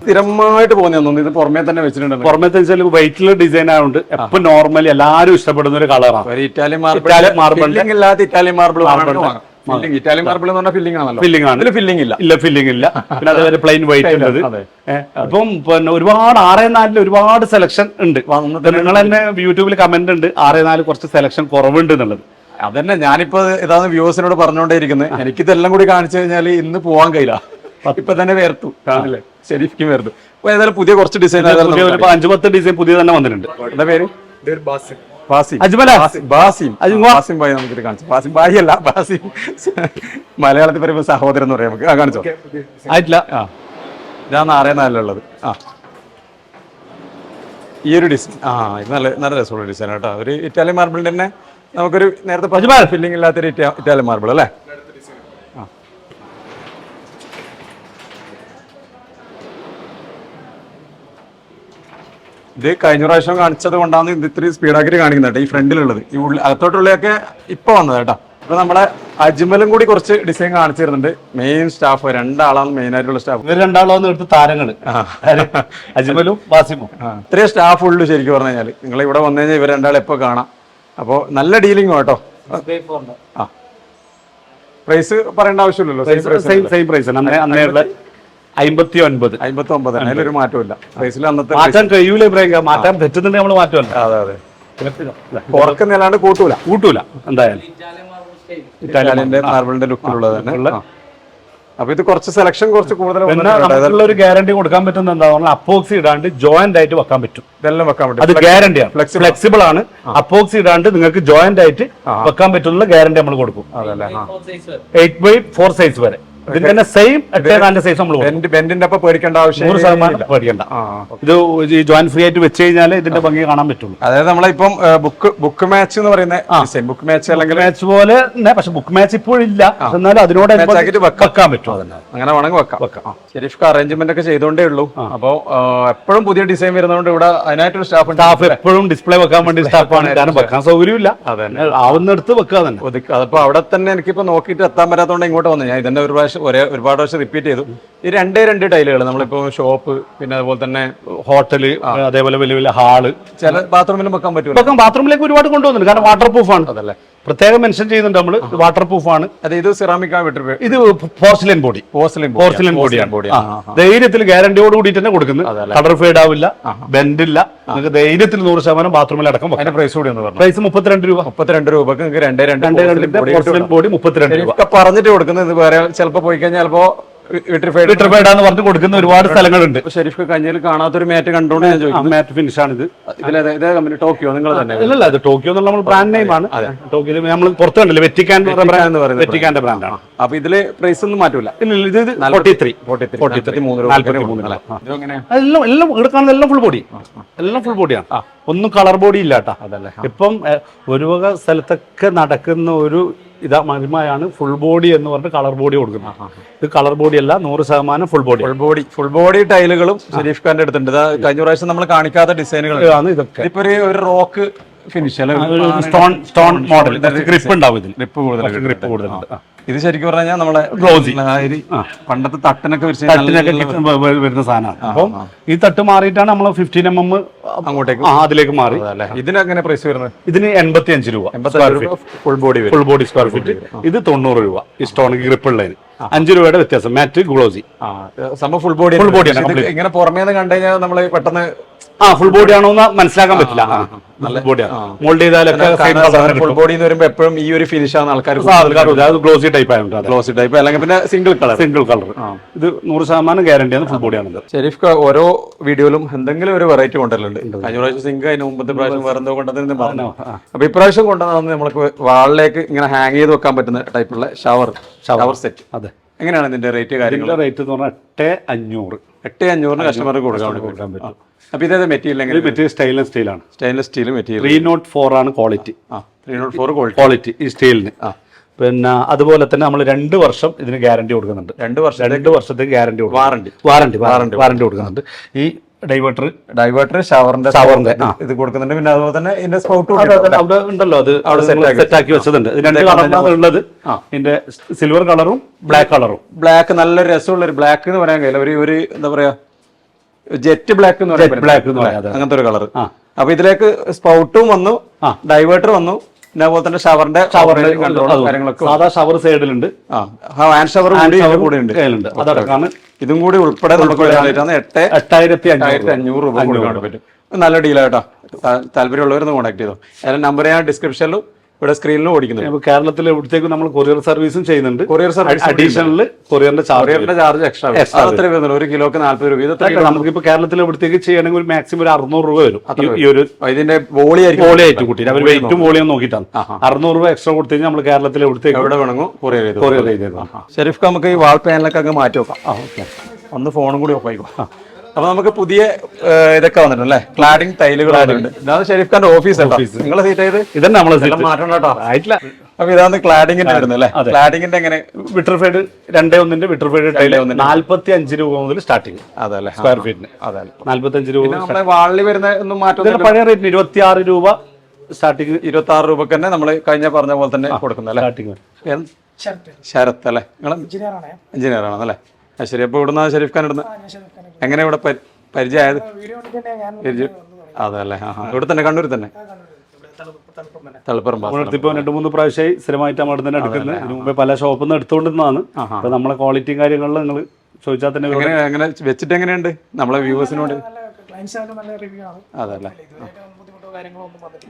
സ്ഥിരമായിട്ട് പോകുന്ന ഇത് പുറമേ തന്നെ വെച്ചിട്ടുണ്ട് പുറമേ തന്നെ വെച്ചാൽ വെയിറ്റിൽ ഡിസൈൻ ആയതുകൊണ്ട് എപ്പോ നോർമലി എല്ലാവരും ഇഷ്ടപ്പെടുന്ന ഒരു കളറാണ് ഇറ്റാലിയൻ മാർബിൾ മാർബിൾ ഇല്ലാത്ത Italian marble filling Italian marble എന്ന് പറഞ്ഞാൽ ഫില്ലിംഗ് ആണല്ലോ. ഫില്ലിംഗ് ആണ്. ഫില്ലിംഗ് ഇല്ല. ഇല്ല ഫില്ലിംഗ് ഇല്ല. പിന്നെ അതേപോലെ പ്ലെയിൻ വൈറ്റ് ഉള്ളത്. അപ്പം ഇപ്പം പിന്നെ ഒരുപാട് ആറേ നാലിൽ ഒരുപാട് സെലക്ഷൻ ഉണ്ട്. നിങ്ങൾ തന്നെ യൂട്യൂബിൽ കമന്റ് ഉണ്ട്. ആറേ നാല് കുറച്ച് സെലക്ഷൻ കുറവുണ്ട് എന്നുള്ളത്. അതന്നെ ഞാനിപ്പോ ഇതാണ് വ്യൂവേഴ്സിനോട് പറഞ്ഞുകൊണ്ടേയിരിക്കുന്നത് എനിക്കിതെല്ലാം കൂടി കാണിച്ചു കഴിഞ്ഞാൽ ഇന്ന് പോവാൻ കഴിയില്ല. ഇപ്പൊ തന്നെ വേർത്തു. കാണില്ലേ ശരിക്കും വേർത്തു. അപ്പൊ ഏതായാലും പുതിയ കുറച്ച് ഡിസൈൻ പുതിയ ഒരു ഇപ്പൊ അഞ്ചു പത്ത് ഡിസൈൻ പുതിയ തന്നെ വന്നിട്ടുണ്ട്. എന്താ പേര്? ബാസിം. ബാസിം. ബാസിം. ബാസിം. ബായി നമുക്ക് കാണിച്ചു. ബാസിം ബായി അല്ല ബാസിം. മലയാളത്തിൽ പറയുമ്പോൾ സഹോദരൻ എന്ന് പറയാം നമുക്ക്. കാണിച്ചോ? ആയിട്ടില്ല. ആ. ഇതാണ് ആറേ നാലിലുള്ളത് ആ. ഈ ഒരു ഡിസൈൻ ആ ഇത് നല്ല നല്ല രസമുള്ള ഡിസൈൻ കേട്ടോ ഒരു ഇറ്റാലിയൻ മാർബിളിന്റെ തന്നെ നമുക്കൊരു നേരത്തെ ഫില്ലിംഗ് ഇല്ലാത്തൊരു ഇറ്റാ- ഇറ്റാലിയൻ മാർബിൾ അല്ലേ? ഇത് കഴിഞ്ഞ പ്രാവശ്യം കാണിച്ചത് കൊണ്ടാണ് ഇത് ഇത്രയും സ്പീഡാക്കി കാണിക്കുന്നത് കേട്ടോ ഈ ഫ്രണ്ടിലുള്ളത്. ഈ ഉള്ളിൽ അകത്തോട്ടുള്ളിലൊക്കെ ഇപ്പൊ വന്നത് കേട്ടോ. അപ്പൊ നമ്മളെ അജ്മലും കൂടി കുറച്ച് ഡിസൈൻ കാണിച്ചിരുന്നുണ്ട്. മെയിൻ സ്റ്റാഫ് രണ്ടാളാണ് മെയിൻ ആയിട്ടുള്ള സ്റ്റാഫ് ഇവർ രണ്ടാളാന്ന് എടുത്ത് താരങ്ങൾ ആര്? അജ്മലും വാസിമും. ഇത്രയും സ്റ്റാഫ് ഉള്ളു ശരിക്കും പറഞ്ഞു കഴിഞ്ഞാൽ നിങ്ങൾ ഇവിടെ വന്നു കഴിഞ്ഞാൽ ഇവർ രണ്ടാളെ എപ്പോ കാണാം. അപ്പോൾ നല്ല ഡീലിംഗ് കേട്ടോ. ആ. പ്രൈസ് പറയേണ്ട ആവശ്യമില്ലല്ലോ. Same price same same price അന്നേ അന്നേയുള്ള അമ്പത്തി ഒൻപത് അമ്പത്തി ഒമ്പത് അതിലൊരു മാറ്റമില്ല പ്രൈസിൽ അന്നത്തെ മാറ്റാൻ കഴിയൂല ഇബ്രാഹിം മാറ്റാൻ പറ്റുന്നുണ്ടെങ്കിൽ നമ്മൾ മാറ്റുമല്ല. അതെ അതെ. കുറക്കുന്നല്ലാണ്ട് കൂട്ടൂല. കൂട്ടൂല. എന്തായാലും. ഇറ്റാലിയന്റെ മാർബിളിന്റെ ലുക്കിലുള്ളത് തന്നെ. ആ. അപ്പൊ ഇത് കുറച്ച് സെലക്ഷൻ കുറച്ച് കൂടുതൽ ഒരു ഗ്യാരണ്ടി കൊടുക്കാൻ പറ്റുന്ന എന്താ പറഞ്ഞാൽ അപ്പോക്സി ഇടാണ്ട് ജോയിന്റ് ആയിട്ട് വെക്കാൻ പറ്റും. ഇതെല്ലാം വെക്കാൻ പറ്റും. അത് ഗ്യാരണ്ടി ഗ്യാരണ്ടിയാണ് ഫ്ലെക്സിബിൾ ആണ്. അപ്പോക്സി ഇടാണ്ട് നിങ്ങൾക്ക് ജോയിന്റ് ആയിട്ട് വെക്കാൻ പറ്റുന്ന ഗ്യാരണ്ടി നമ്മൾ കൊടുക്കും. എയ്റ്റ് ബൈ ഫോർ സൈസ് വരെ. ഇതിന്റെ സെയിം എട്ടേ നാലിന്റെ സൈസ് നമ്മൾ ബെൻഡിന്റെ അപ്പൊ പേടിക്കേണ്ട ആവശ്യം നൂറ് ശതമാനം പേടിക്കണ്ട. ഇത് ഈ ജോയിന്റ് ഫ്രീ ആയിട്ട് വെച്ച് കഴിഞ്ഞാൽ ഇതിന്റെ ഭംഗി കാണാൻ പറ്റുള്ളൂ. അതായത് നമ്മളിപ്പം ബുക്ക് ബുക്ക് മാച്ച് എന്ന് പറയുന്ന ബുക്ക് മാച്ച് അല്ലെങ്കിൽ മാച്ച് പോലെ പക്ഷെ ബുക്ക് മാച്ച് ഇപ്പോഴില്ല. എന്നാലും അതിനോട്. വെക്കാൻ പറ്റും. അങ്ങനെ വേണമെങ്കിൽ വെക്കാം. വെക്കാം. ഷെരീഫ് അറേഞ്ച്മെന്റ് ഒക്കെ ചെയ്തോണ്ടേ ഉള്ളൂ. അപ്പോൾ എപ്പോഴും പുതിയ ഡിസൈൻ വരുന്നതുകൊണ്ട് ഇവിടെ അതിനായിട്ടൊരു സ്റ്റാഫ് സ്റ്റാഫ് എപ്പോഴും ഡിസ്പ്ലേ വെക്കാൻ വേണ്ടി സ്റ്റാഫാണ് കാരണം വെക്കാൻ സൗകര്യമില്ല. അതന്നെ. ആവുന്നിടത്ത് വെക്കുക തന്നെ. അതിപ്പോ അവിടെ തന്നെ എനിക്കിപ്പോ നോക്കിയിട്ട് എത്താൻ പറ്റാത്തതുകൊണ്ട് ഇങ്ങോട്ട് വന്നു. ഞാൻ ഇതിന്റെ ഒരു പ്രാവശ്യം ഒരേ ഒരുപാട് പ്രാവശ്യം റിപ്പീറ്റ് ചെയ്തു. ഈ രണ്ടേ രണ്ട് ടൈലുകൾ നമ്മളിപ്പോ ഷോപ്പ് പിന്നെ അതുപോലെ തന്നെ ഹോട്ടൽ അതേപോലെ വലിയ വലിയ ഹാൾ ചില ബാത്റൂമിലും വെക്കാൻ പറ്റും ബാത്റൂമിലേക്ക് ഒരുപാട് കൊണ്ടുവന്നുണ്ട് കാരണം വാട്ടർ പ്രൂഫ് ആണ്. അതല്ലേ. പ്രത്യേകം മെൻഷൻ ചെയ്യുന്നുണ്ട് നമ്മൾ വാട്ടർ പ്രൂഫ് ആണ്. ഇത് സിറാമിക് ഇത് പോസ്റ്റലിൻ ബോഡി പോസ്റ്റലിൻ പോർസിലിൻ ബോഡിയാണ് ധൈര്യത്തിൽ ഗ്യാരണ്ടിയോട് കൂടിയിട്ട് തന്നെ കൊടുക്കുന്നത് കളർ ഫേഡ് ആവില്ല ബെൻഡ് ഇല്ല. നിങ്ങൾക്ക് ധൈര്യത്തിൽ നൂറ് ശതമാനം ബാത്റൂമിൽ അടക്കം അതിന്റെ പ്രൈസ് കൂടി ഒന്ന് പ്രൈസ് മുപ്പത്തിരണ്ട് രൂപ. മുപ്പത്തിരണ്ട് രൂപക്ക് നിങ്ങൾക്ക് രണ്ടേ രണ്ട് പോർസിലിൻ ബോഡി മുപ്പത്തിരണ്ട് രൂപ. പറഞ്ഞിട്ട് കൊടുക്കുന്നത് വേറെ ചിലപ്പോ പോയി കഴിഞ്ഞാൽ ചിലപ്പോ വിട്രിഫൈഡ് എന്ന് പറഞ്ഞ് കൊടുക്കുന്ന ഒരുപാട് സ്ഥലങ്ങളുണ്ട്. ഷെരീഫ് കഞ്ഞിയിൽ കാണാത്തൊരു മാറ്റ് കണ്ടോണ്ട് ഞാൻ ചോദിക്കും മാറ്റ് ഫിനിഷ് ആണ് ഇത് കമ്പനി ടോക്കിയോ നിങ്ങൾ തന്നെ. അല്ലല്ല അത് ടോക്കിയോ എന്നുള്ള നമ്മൾ ബ്രാൻഡ് നെയിം ആണ്. ടോക്കിയോ നമ്മൾ പുറത്ത് കണ്ടില്ല വെറ്റിക്കാൻ എന്ന് പറയുന്നത് വെറ്റിക്കാന്റെ ബ്രാൻഡാണ് അപ്പൊ ഇതിൽ പ്രൈസ് ഒന്നും മാറ്റൂല. ഇല്ല ഇത് ഫോർട്ടി ത്രീ മൂന്ന് രൂപ നാല്പത്തിമൂന്ന് ഇതെങ്ങനെ? എല്ലാം എല്ലാം ഇവിടെ കാണുന്ന എല്ലാം ഫുൾ ബോഡി എല്ലാം ഫുൾ ബോഡിയാണ് ഒന്നും കളർ ബോഡി ഇല്ലാട്ടാ ഇപ്പം ഒരു വക സ്ഥലത്തൊക്കെ നടക്കുന്ന ഒരു ഇതാ മഹിമയാണ് ഫുൾ ബോഡി എന്ന് പറഞ്ഞിട്ട് കളർ ബോഡി കൊടുക്കുന്നത്. ഇത് കളർ ബോഡി അല്ല നൂറ് ശതമാനം full body full body full body ടൈലുകളും Sharif ഖാന്റെ അടുത്തുണ്ട് കഴിഞ്ഞ പ്രാവശ്യം നമ്മൾ കാണിക്കാത്ത ഡിസൈനുകൾ ആണ് ഇതൊക്കെ. ഇപ്പൊ ഒരു rock finish stone stone model grip ഉണ്ടാവും ഇതിൽ ഗ്രിപ്പ് കൂടുതൽ ഗ്രിപ്പ് കൂടുതലുണ്ട്. ഇത് ശരിക്കും പറഞ്ഞാൽ നമ്മളെ. ആ പണ്ടത്തെ തട്ടിനൊക്കെ തട്ടിനൊക്കെ വരുന്ന സാധനമാണ്. അപ്പം ഈ തട്ട് മാറിയിട്ടാണ് നമ്മൾ ഫിഫ്റ്റീൻ എം എം അങ്ങോട്ടേക്ക് ആ അതിലേക്ക് മാറി. ഇതിനെങ്ങനെ പ്രൈസ് വരുന്നത്? ഇതിന് എൺപത്തി അഞ്ച് രൂപ full body full body square feet ഇത് തൊണ്ണൂറ് രൂപ. ഈ സ്റ്റോൺ ഗ്രിപ്പ് ഉള്ളതിന്. അഞ്ചു രൂപയുടെ വ്യത്യാസം. മാറ്റ് ഗ്ലോസി സംഭവം ഫുൾ ബോഡി ഫുൾ ബോഡി. ഇങ്ങനെ പുറമേന്ന് കണ്ടുകഴിഞ്ഞാൽ കണ്ടു കഴിഞ്ഞാൽ നമ്മൾ പെട്ടെന്ന് ആ ഫുൾ ബോഡി ആണോ എന്ന് മനസ്സിലാക്കാൻ പറ്റില്ല. ഫുൾ ബോഡിയാണ് മോൾഡ് ചെയ്താലൊക്കെ ഫുൾ ബോഡി എന്ന് പറയുമ്പോൾ എപ്പോഴും ഈ ഒരു ഫിനിഷ് ആണ് ആൾക്കാർ ഗ്ലോസി ടൈപ്പ് ആയതുകൊണ്ട് ഗ്ലോസി ടൈപ്പ് അല്ലെങ്കിൽ പിന്നെ സിംഗിൾ കളർ സിംഗിൾ കളർ ഇത് നൂറ് ശതമാനം ഗ്യാരണ്ടിയാണ് ഫുൾ ബോഡിയാണത് ഷെരീഫ് ഓരോ വീഡിയോയിലും എന്തെങ്കിലും ഒരു വെറൈറ്റി കൊണ്ടല്ലുണ്ട് കഴിഞ്ഞ പ്രാവശ്യം സിംഗ് അതിന് മുമ്പത്തെ പ്രാവശ്യം വേറെ എന്തോ കൊണ്ടുവന്നു പറഞ്ഞു. അപ്പൊ ഇപ്രാവശ്യം കൊണ്ടുവന്നത് നമ്മൾക്ക് വാളിലേക്ക് ഇങ്ങനെ ഹാങ് ചെയ്ത് വെക്കാൻ പറ്റുന്ന ടൈപ്പുള്ള ഷവർ ഷവർ സെറ്റ് അതെ. എങ്ങനെയാണ് ഇതിന്റെ റേറ്റ് കാര്യങ്ങൾ റേറ്റ് എന്ന് പറഞ്ഞാൽ എട്ട് അഞ്ഞൂറ്. എട്ട് അഞ്ഞൂറിന് കസ്റ്റമർക്ക് കൊടുക്കാൻ പറ്റും. അപ്പൊ ഇതേ മെറ്റീരിയൽ എങ്ങനെ material stainless സ്റ്റീലാണ് stainless steel material three nought four ആണ് ക്വാളിറ്റി ആ three nought four quality quality ഈ സ്റ്റീലിന് പിന്നെ അതുപോലെ തന്നെ നമ്മൾ രണ്ട് വർഷം ഇതിന് ഗ്യാരണ്ടി കൊടുക്കുന്നുണ്ട്. രണ്ട് വർഷം രണ്ട് വർഷത്തേക്ക് guarantee warranty warranty warranty warranty കൊടുക്കുന്നുണ്ട്. ഈ ഡൈവേർട്ടർ ഡൈവേർട്ടർ ഷവറിന്റെ ഷവറിന്റെ, ഇത് കൊടുക്കുന്നുണ്ട്. പിന്നെ അതുപോലെ തന്നെ ഇതിന്റെ സ്പൗട്ട് അവിടെ ഉണ്ടല്ലോ അത് അവിടെ സെറ്റ് ആക്കി വെച്ചതുണ്ട് രണ്ട് കളറുള്ളത് ഉള്ളത് ഇതിന്റെ സിൽവർ കളറും ബ്ലാക്ക് കളറും ബ്ലാക്ക് നല്ല രസമുള്ള ഒരു ബ്ലാക്ക് എന്ന് പറയാൻ കഴിയില്ല. ഒരു ഒരു എന്താ പറയാ ജെറ്റ് ബ്ലാക്ക് എന്ന് പറയാൻ ബ്ലാക്ക് എന്ന് പറയാം, അതെ. അങ്ങനത്തെ ഒരു കളർ അപ്പൊ ഇതിലേക്ക് സ്പൗട്ടും വന്നു ഡൈവേർട്ടർ വന്നു പിന്നെ അതുപോലെ തന്നെ ഷവറിന്റെ കാര്യങ്ങളൊക്കെ സാധാ ഷവർ സൈഡിലുണ്ട് ഹാൻഡ് ഷവർ കൂടി ഉണ്ട് അതടക്കാണ് ഇതും കൂടി ഉൾപ്പെടെ നമുക്ക് എട്ട് എട്ടായിരത്തി അഞ്ഞൂറ് അഞ്ഞൂറ് രൂപ കൊടുക്കാൻ പറ്റും. നല്ല ഡീലായിട്ടോ താല്പര്യമുള്ളവരൊന്ന് കോൺടാക്ട് ചെയ്തോ. അതിന്റെ നമ്പർ ഞാൻ ഡിസ്ക്രിപ്ഷനിലും ഇവിടെ സ്ക്രീനിലും ഓടിക്കുന്നത് കേരളത്തിൽ ഇവിടത്തേക്ക് നമ്മൾ കൊറിയർ സർവീസും ചെയ്യുന്നുണ്ട്. കൊറിയർ സർവീസ് അഡീഷണൽ കൊറിയറിന്റെ ചാർജ് കൊറിയറിന്റെ ചാർജ് എക്സ്ട്രാ എത്ര വരുന്നത് ഒരു കിലോക്ക് നാല്പത് രൂപ. ഇതൊക്കെ എത്ര കിലോ? നമുക്കിപ്പോ കേരളത്തിൽ ഇവിടത്തേക്ക് ചെയ്യണമെങ്കിൽ ഒരു മാക്സിമം ഒരു അറുന്നൂറ് രൂപ വരും. ഈ- ഒരു ഇതിന്റെ വോളി വോളി ആയിട്ട് കൂട്ടി അവർ വെയിറ്റും വോളിയും നോക്കിയിട്ടാണ്. അറുന്നൂറ് രൂപ എക്സ്ട്രാ കൊടുത്തു കഴിഞ്ഞാൽ നമ്മൾ കേരളത്തിൽ ഇവിടത്തേക്ക് എവിടെ വേണമെങ്കിൽ കൊറിയർ കൊറിയർ ചെയ്ത് ശരിഫ് ഷെരീഫ് നമുക്ക് ഈ വാൾ പാനലൊക്കെ അങ്ങ് മാറ്റി വെക്കാം. ആ ഓക്കെ. ഒന്ന് ഫോണും കൂടി ഓഫ് ആയിക്കോ. അപ്പൊ നമുക്ക് പുതിയ ഇതൊക്കെ വന്നിട്ടുണ്ട് അല്ലേ ക്ലാഡിംഗ് ടൈലുകൾ വന്നിട്ടുണ്ട്. ഇതാണ് ഷെരീഫ് ഖാന്റെ ഓഫീസ് നിങ്ങളെ സീറ്റ് ആയത് ഇതന്നെ നമ്മളെ മാറ്റണം കേട്ടോ. ആയിട്ടില്ല. അപ്പൊ ഇതാണ് ക്ലാഡിങ്ങിന്റെ വരുന്നത് അല്ലേ? ക്ലാഡിങ്ങിന്റെ എങ്ങനെ? വിട്ടർഫൈഡ് രണ്ടേ ഒന്നിന്റെ വിട്ടർഫൈഡ് ടൈൽ നാല്പത്തി അഞ്ച് രൂപ മുതൽ സ്റ്റാർട്ടിങ് അതല്ലേ സ്ക്വയർ ഫീറ്റിന് അതെ നാല്പത്തി അഞ്ച് രൂപ നമ്മുടെ വാളിൽ വരുന്ന ഒന്നും മാറ്റം പഴയ റേറ്റിന് ഇരുപത്തി ആറ് രൂപ സ്റ്റാർട്ടിങ് ഇരുപത്തി ആറ് രൂപക്ക് തന്നെ നമ്മൾ കഴിഞ്ഞ പറഞ്ഞ പോലെ തന്നെ കൊടുക്കുന്നത് അല്ലേ സ്റ്റാർട്ടിങ് ശരത് ശരത്ത്. അല്ലേ? നിങ്ങൾ എഞ്ചിനീയറാണ്. എഞ്ചിനീയർ ആണല്ലേ ശരി അപ്പോൾ ഇവിടുന്ന് ഷെരീഫ് ഖാൻ ഇടുന്ന എങ്ങനെ ഇവിടെ പരി- പരിചയമായത്? പരിചയം. അതല്ലേ? ആ ആ. ഇവിടെ തന്നെ കണ്ണൂർ തന്നെ? തളിപ്പറമ്പ് നമ്മളിപ്പോ രണ്ട് മൂന്ന് പ്രാവശ്യമായി സ്ഥിരമായിട്ട് നമ്മൾ തന്നെ എടുക്കുന്നത്. ഇതിനു മുമ്പേ പല ഷോപ്പിൽ നിന്ന് എടുത്തുകൊണ്ടിരുന്നതാണ്. അപ്പൊ നമ്മളെ ക്വാളിറ്റിയും കാര്യങ്ങളിലും നിങ്ങൾ ചോദിച്ചാൽ തന്നെ എങ്ങനെ എങ്ങനെ വെച്ചിട്ട് എങ്ങനെയുണ്ട്? നമ്മളെ വ്യൂവേഴ്സിനോട് അതല്ലേ.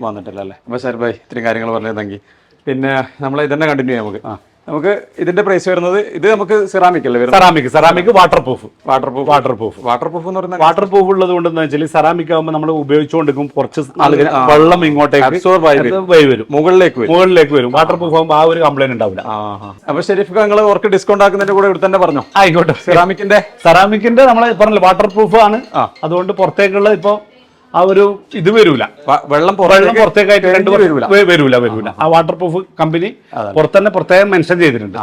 വന്നിട്ടില്ല. അല്ലേ അപ്പോൾ ശരി ബൈ ഇത്രയും കാര്യങ്ങൾ പറഞ്ഞതെങ്കിൽ പിന്നെ നമ്മൾ ഇതന്നെ കണ്ടിന്യൂ ചെയ്യാം നമുക്ക്. നമുക്ക് ഇതിന്റെ പ്രൈസ് വരുന്നത് ഇത് നമുക്ക് സെറാമിക് അല്ലേ വരുന്നത്? Ceramic ceramic water proof water proof water proof water proof എന്ന് പറയുന്നത് വാട്ടർ പ്രൂഫ് ഉള്ളത് കൊണ്ട് എന്താ വെച്ചാൽ സെറാമിക് ആകുമ്പോൾ നമ്മൾ ഉപയോഗിച്ചുകൊണ്ടിരിക്കും കുറച്ച് നാളുകൾ വെള്ളം ഇങ്ങോട്ടേക്ക് അബ്സോർബ് ആയി വരും. മുകളിലേക്ക് വരും. മുകളിലേക്ക് വരും. വാട്ടർ പ്രൂഫ് ആകുമ്പോൾ ആ ഒരു കംപ്ലൈന്റ് ഉണ്ടാവില്ല. അപ്പൊ ഷെരീഫ് നിങ്ങൾ ഓർക്ക് ഡിസ്കൗണ്ട് ആക്കുന്നതിന്റെ കൂടെ ഇവിടെ തന്നെ പറഞ്ഞോ? ആയിക്കോട്ടെ സെറാമിക്കിന്റെ സെറാമിക്കിന്റെ നമ്മൾ പറഞ്ഞില്ല വാട്ടർ പ്രൂഫ് ആണ് അതുകൊണ്ട് പുറത്തേക്കുള്ള ഇപ്പൊ ആ ഒരു ഇത് വരൂല. വെള്ളം വെള്ളം പുറത്തേക്ക് പുറത്തേക്കായിട്ട് രണ്ട് വരൂല. വരൂല വരൂല. ആ വാട്ടർ പ്രൂഫ് കമ്പനി പുറത്തന്നെ പ്രത്യേകം മെൻഷൻ ചെയ്തിട്ടുണ്ട്.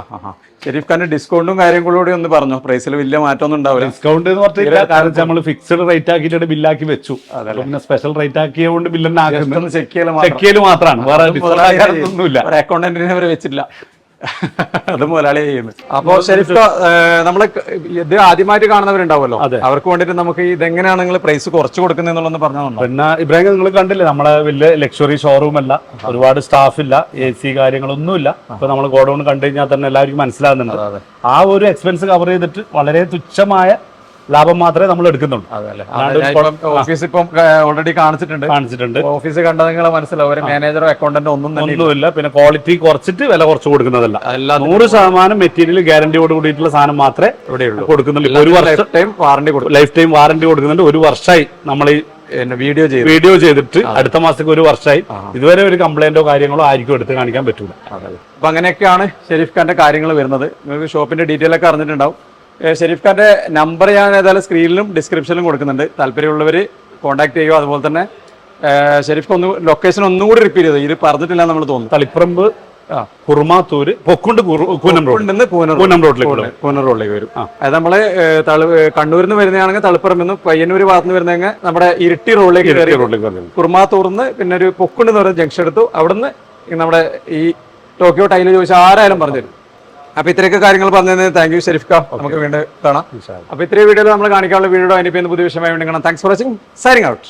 ഷെരീഫ് ഖാന്റെ ഡിസ്കൗണ്ടും കാര്യങ്ങളും കൂടി ഒന്ന് പറഞ്ഞു? പ്രൈസിൽ വലിയ മാറ്റമൊന്നും ഉണ്ടാവില്ല. ഡിസ്കൗണ്ട് എന്ന് പറഞ്ഞില്ല കാരണം നമ്മൾ ഫിക്സഡ് റേറ്റ് ആക്കിയിട്ട് ബില്ലാക്കി വെച്ചു. പിന്നെ സ്പെഷ്യൽ റേറ്റ് ആക്കിയതുകൊണ്ട് ബില്ലെന്നെ ചെക്ക് ചെയ്യൽ മാത്രമാണ്. വേറെ അക്കൗണ്ടന്റിനെ അവരെ വെച്ചിട്ടില്ല. അത് മുതലാളി ചെയ്യുന്നത് അപ്പോ ഷെരീഫ് നമ്മൾ ഇത് ആദ്യമായിട്ട് കാണുന്നവരുണ്ടാവുമല്ലോ? അവർക്ക് വേണ്ടിട്ട് നമുക്ക് ഇതെങ്ങനെയാണ് നിങ്ങൾ പ്രൈസ് കുറച്ച് കൊടുക്കുന്നതെന്നുള്ളത് പറഞ്ഞു പിന്നെ ഇബ്രാഹിം നിങ്ങൾ കണ്ടില്ലേ നമ്മളെ വലിയ ലക്ഷറി ഷോറൂം അല്ല. ഒരുപാട് സ്റ്റാഫ് ഇല്ല എ സി കാര്യങ്ങളൊന്നുമില്ല അപ്പൊ നമ്മൾ ഗോഡൌൺ കണ്ടു കഴിഞ്ഞാൽ തന്നെ എല്ലാവർക്കും മനസ്സിലാകുന്നുണ്ട്. ആ ഒരു എക്സ്പെൻസ് കവർ ചെയ്തിട്ട് വളരെ തുച്ഛമായ ലാഭം മാത്രമേ നമ്മൾ എടുക്കുന്നുള്ളൂ. ഓഫീസ് ഇപ്പം ഓൾറെഡി കാണിച്ചിട്ടുണ്ട്. കാണിച്ചിട്ടുണ്ട്. ഓഫീസ് കണ്ടത് മനസ്സിലാവും. മാനേജറോ അക്കൗണ്ടന്റോ ഒന്നും. ഒന്നുമില്ല. പിന്നെ ക്വാളിറ്റി കുറച്ചിട്ട് വില കുറച്ച് കൊടുക്കുന്നതല്ല. നൂറ് ശതമാനം മെറ്റീരിയൽ ഗ്യാരണ്ടിയോട് കൂടിയിട്ടുള്ള സാധനം മാത്രമേ ഇവിടെയുള്ളൂ. കൊടുക്കുന്നുള്ളൂ. ഒരു വർഷം ടൈം വാറണ്ടി കൊടുക്കും. ലൈഫ് ടൈം വാറണ്ടി കൊടുക്കുന്നുണ്ട്. ഒരു വർഷമായി നമ്മൾ ഈ വീഡിയോ ചെയ്ത്. വീഡിയോ ചെയ്തിട്ട് അടുത്ത മാസത്തേക്ക് ഒരു വർഷമായി ഇതുവരെ ഒരു കംപ്ലൈന്റോ കാര്യങ്ങളോ ആയിരിക്കും എടുത്ത് കാണിക്കാൻ പറ്റൂല. അപ്പൊ അങ്ങനെയൊക്കെയാണ് ഷെരീഫ് ഖാന്റെ കാര്യങ്ങൾ വരുന്നത്. നിങ്ങൾക്ക് ഷോപ്പിന്റെ ഡീറ്റെയിൽ ഒക്കെ അറിഞ്ഞിട്ടുണ്ടാവും. ഷെരീഫ് ഖാന്റെ നമ്പർ ഞാൻ ഏതായാലും സ്ക്രീനിലും ഡിസ്ക്രിപ്ഷനിലും കൊടുക്കുന്നുണ്ട്. താല്പര്യമുള്ളവർ കോൺടാക്ട് ചെയ്യുക. അതുപോലെ തന്നെ ഷെരീഫ് ഒന്ന് ലൊക്കേഷൻ ഒന്നുകൂടി റിപ്പീറ്റ് ചെയ്തു? ഇത് പറഞ്ഞിട്ടില്ല നമ്മൾ തോന്നുന്നു. തളിപ്പറമ്പ് കുറുമാത്തൂര് പൊക്കുണ്ട് പൂനം കൂനം റോഡ് കൂനം റോഡിലേക്ക് റോഡിലേക്ക് വരും. അത് നമ്മൾ കണ്ണൂരിൽ നിന്ന് വരുന്നതാണെങ്കിൽ തളിപ്പുറം നിന്ന് പയ്യന്നൂർ ഭാഗത്ത് നിന്ന് വരുന്നെങ്കിൽ നമ്മുടെ ഇരിട്ടി റോഡിലേക്ക് റോഡിലേക്ക് കുറുമാത്തൂർന്ന് പിന്നെ ഒരു പൊക്കുണ്ട് എന്ന് പറയുന്ന ജംഗ്ഷൻ എടുത്തു. അവിടുന്ന് നമ്മുടെ ഈ ടോക്കിയോ ടൈൽ ചോദിച്ചാൽ ആരായാലും പറഞ്ഞു തരും. അപ്പൊ ഇത്രയൊക്കെ കാര്യങ്ങൾ പറഞ്ഞതിന് താങ്ക് യു ഷെരീഫ് നമുക്ക് വീണ്ടും കാണാം. അപ്പൊ ഇത്രയും വീഡിയോയിൽ നമ്മൾ കാണിക്കാനുള്ള വീഡിയോ അതിന് പുതിയ വിഷയമായി വേണ്ടി കാണാം. Thanks for watching signing out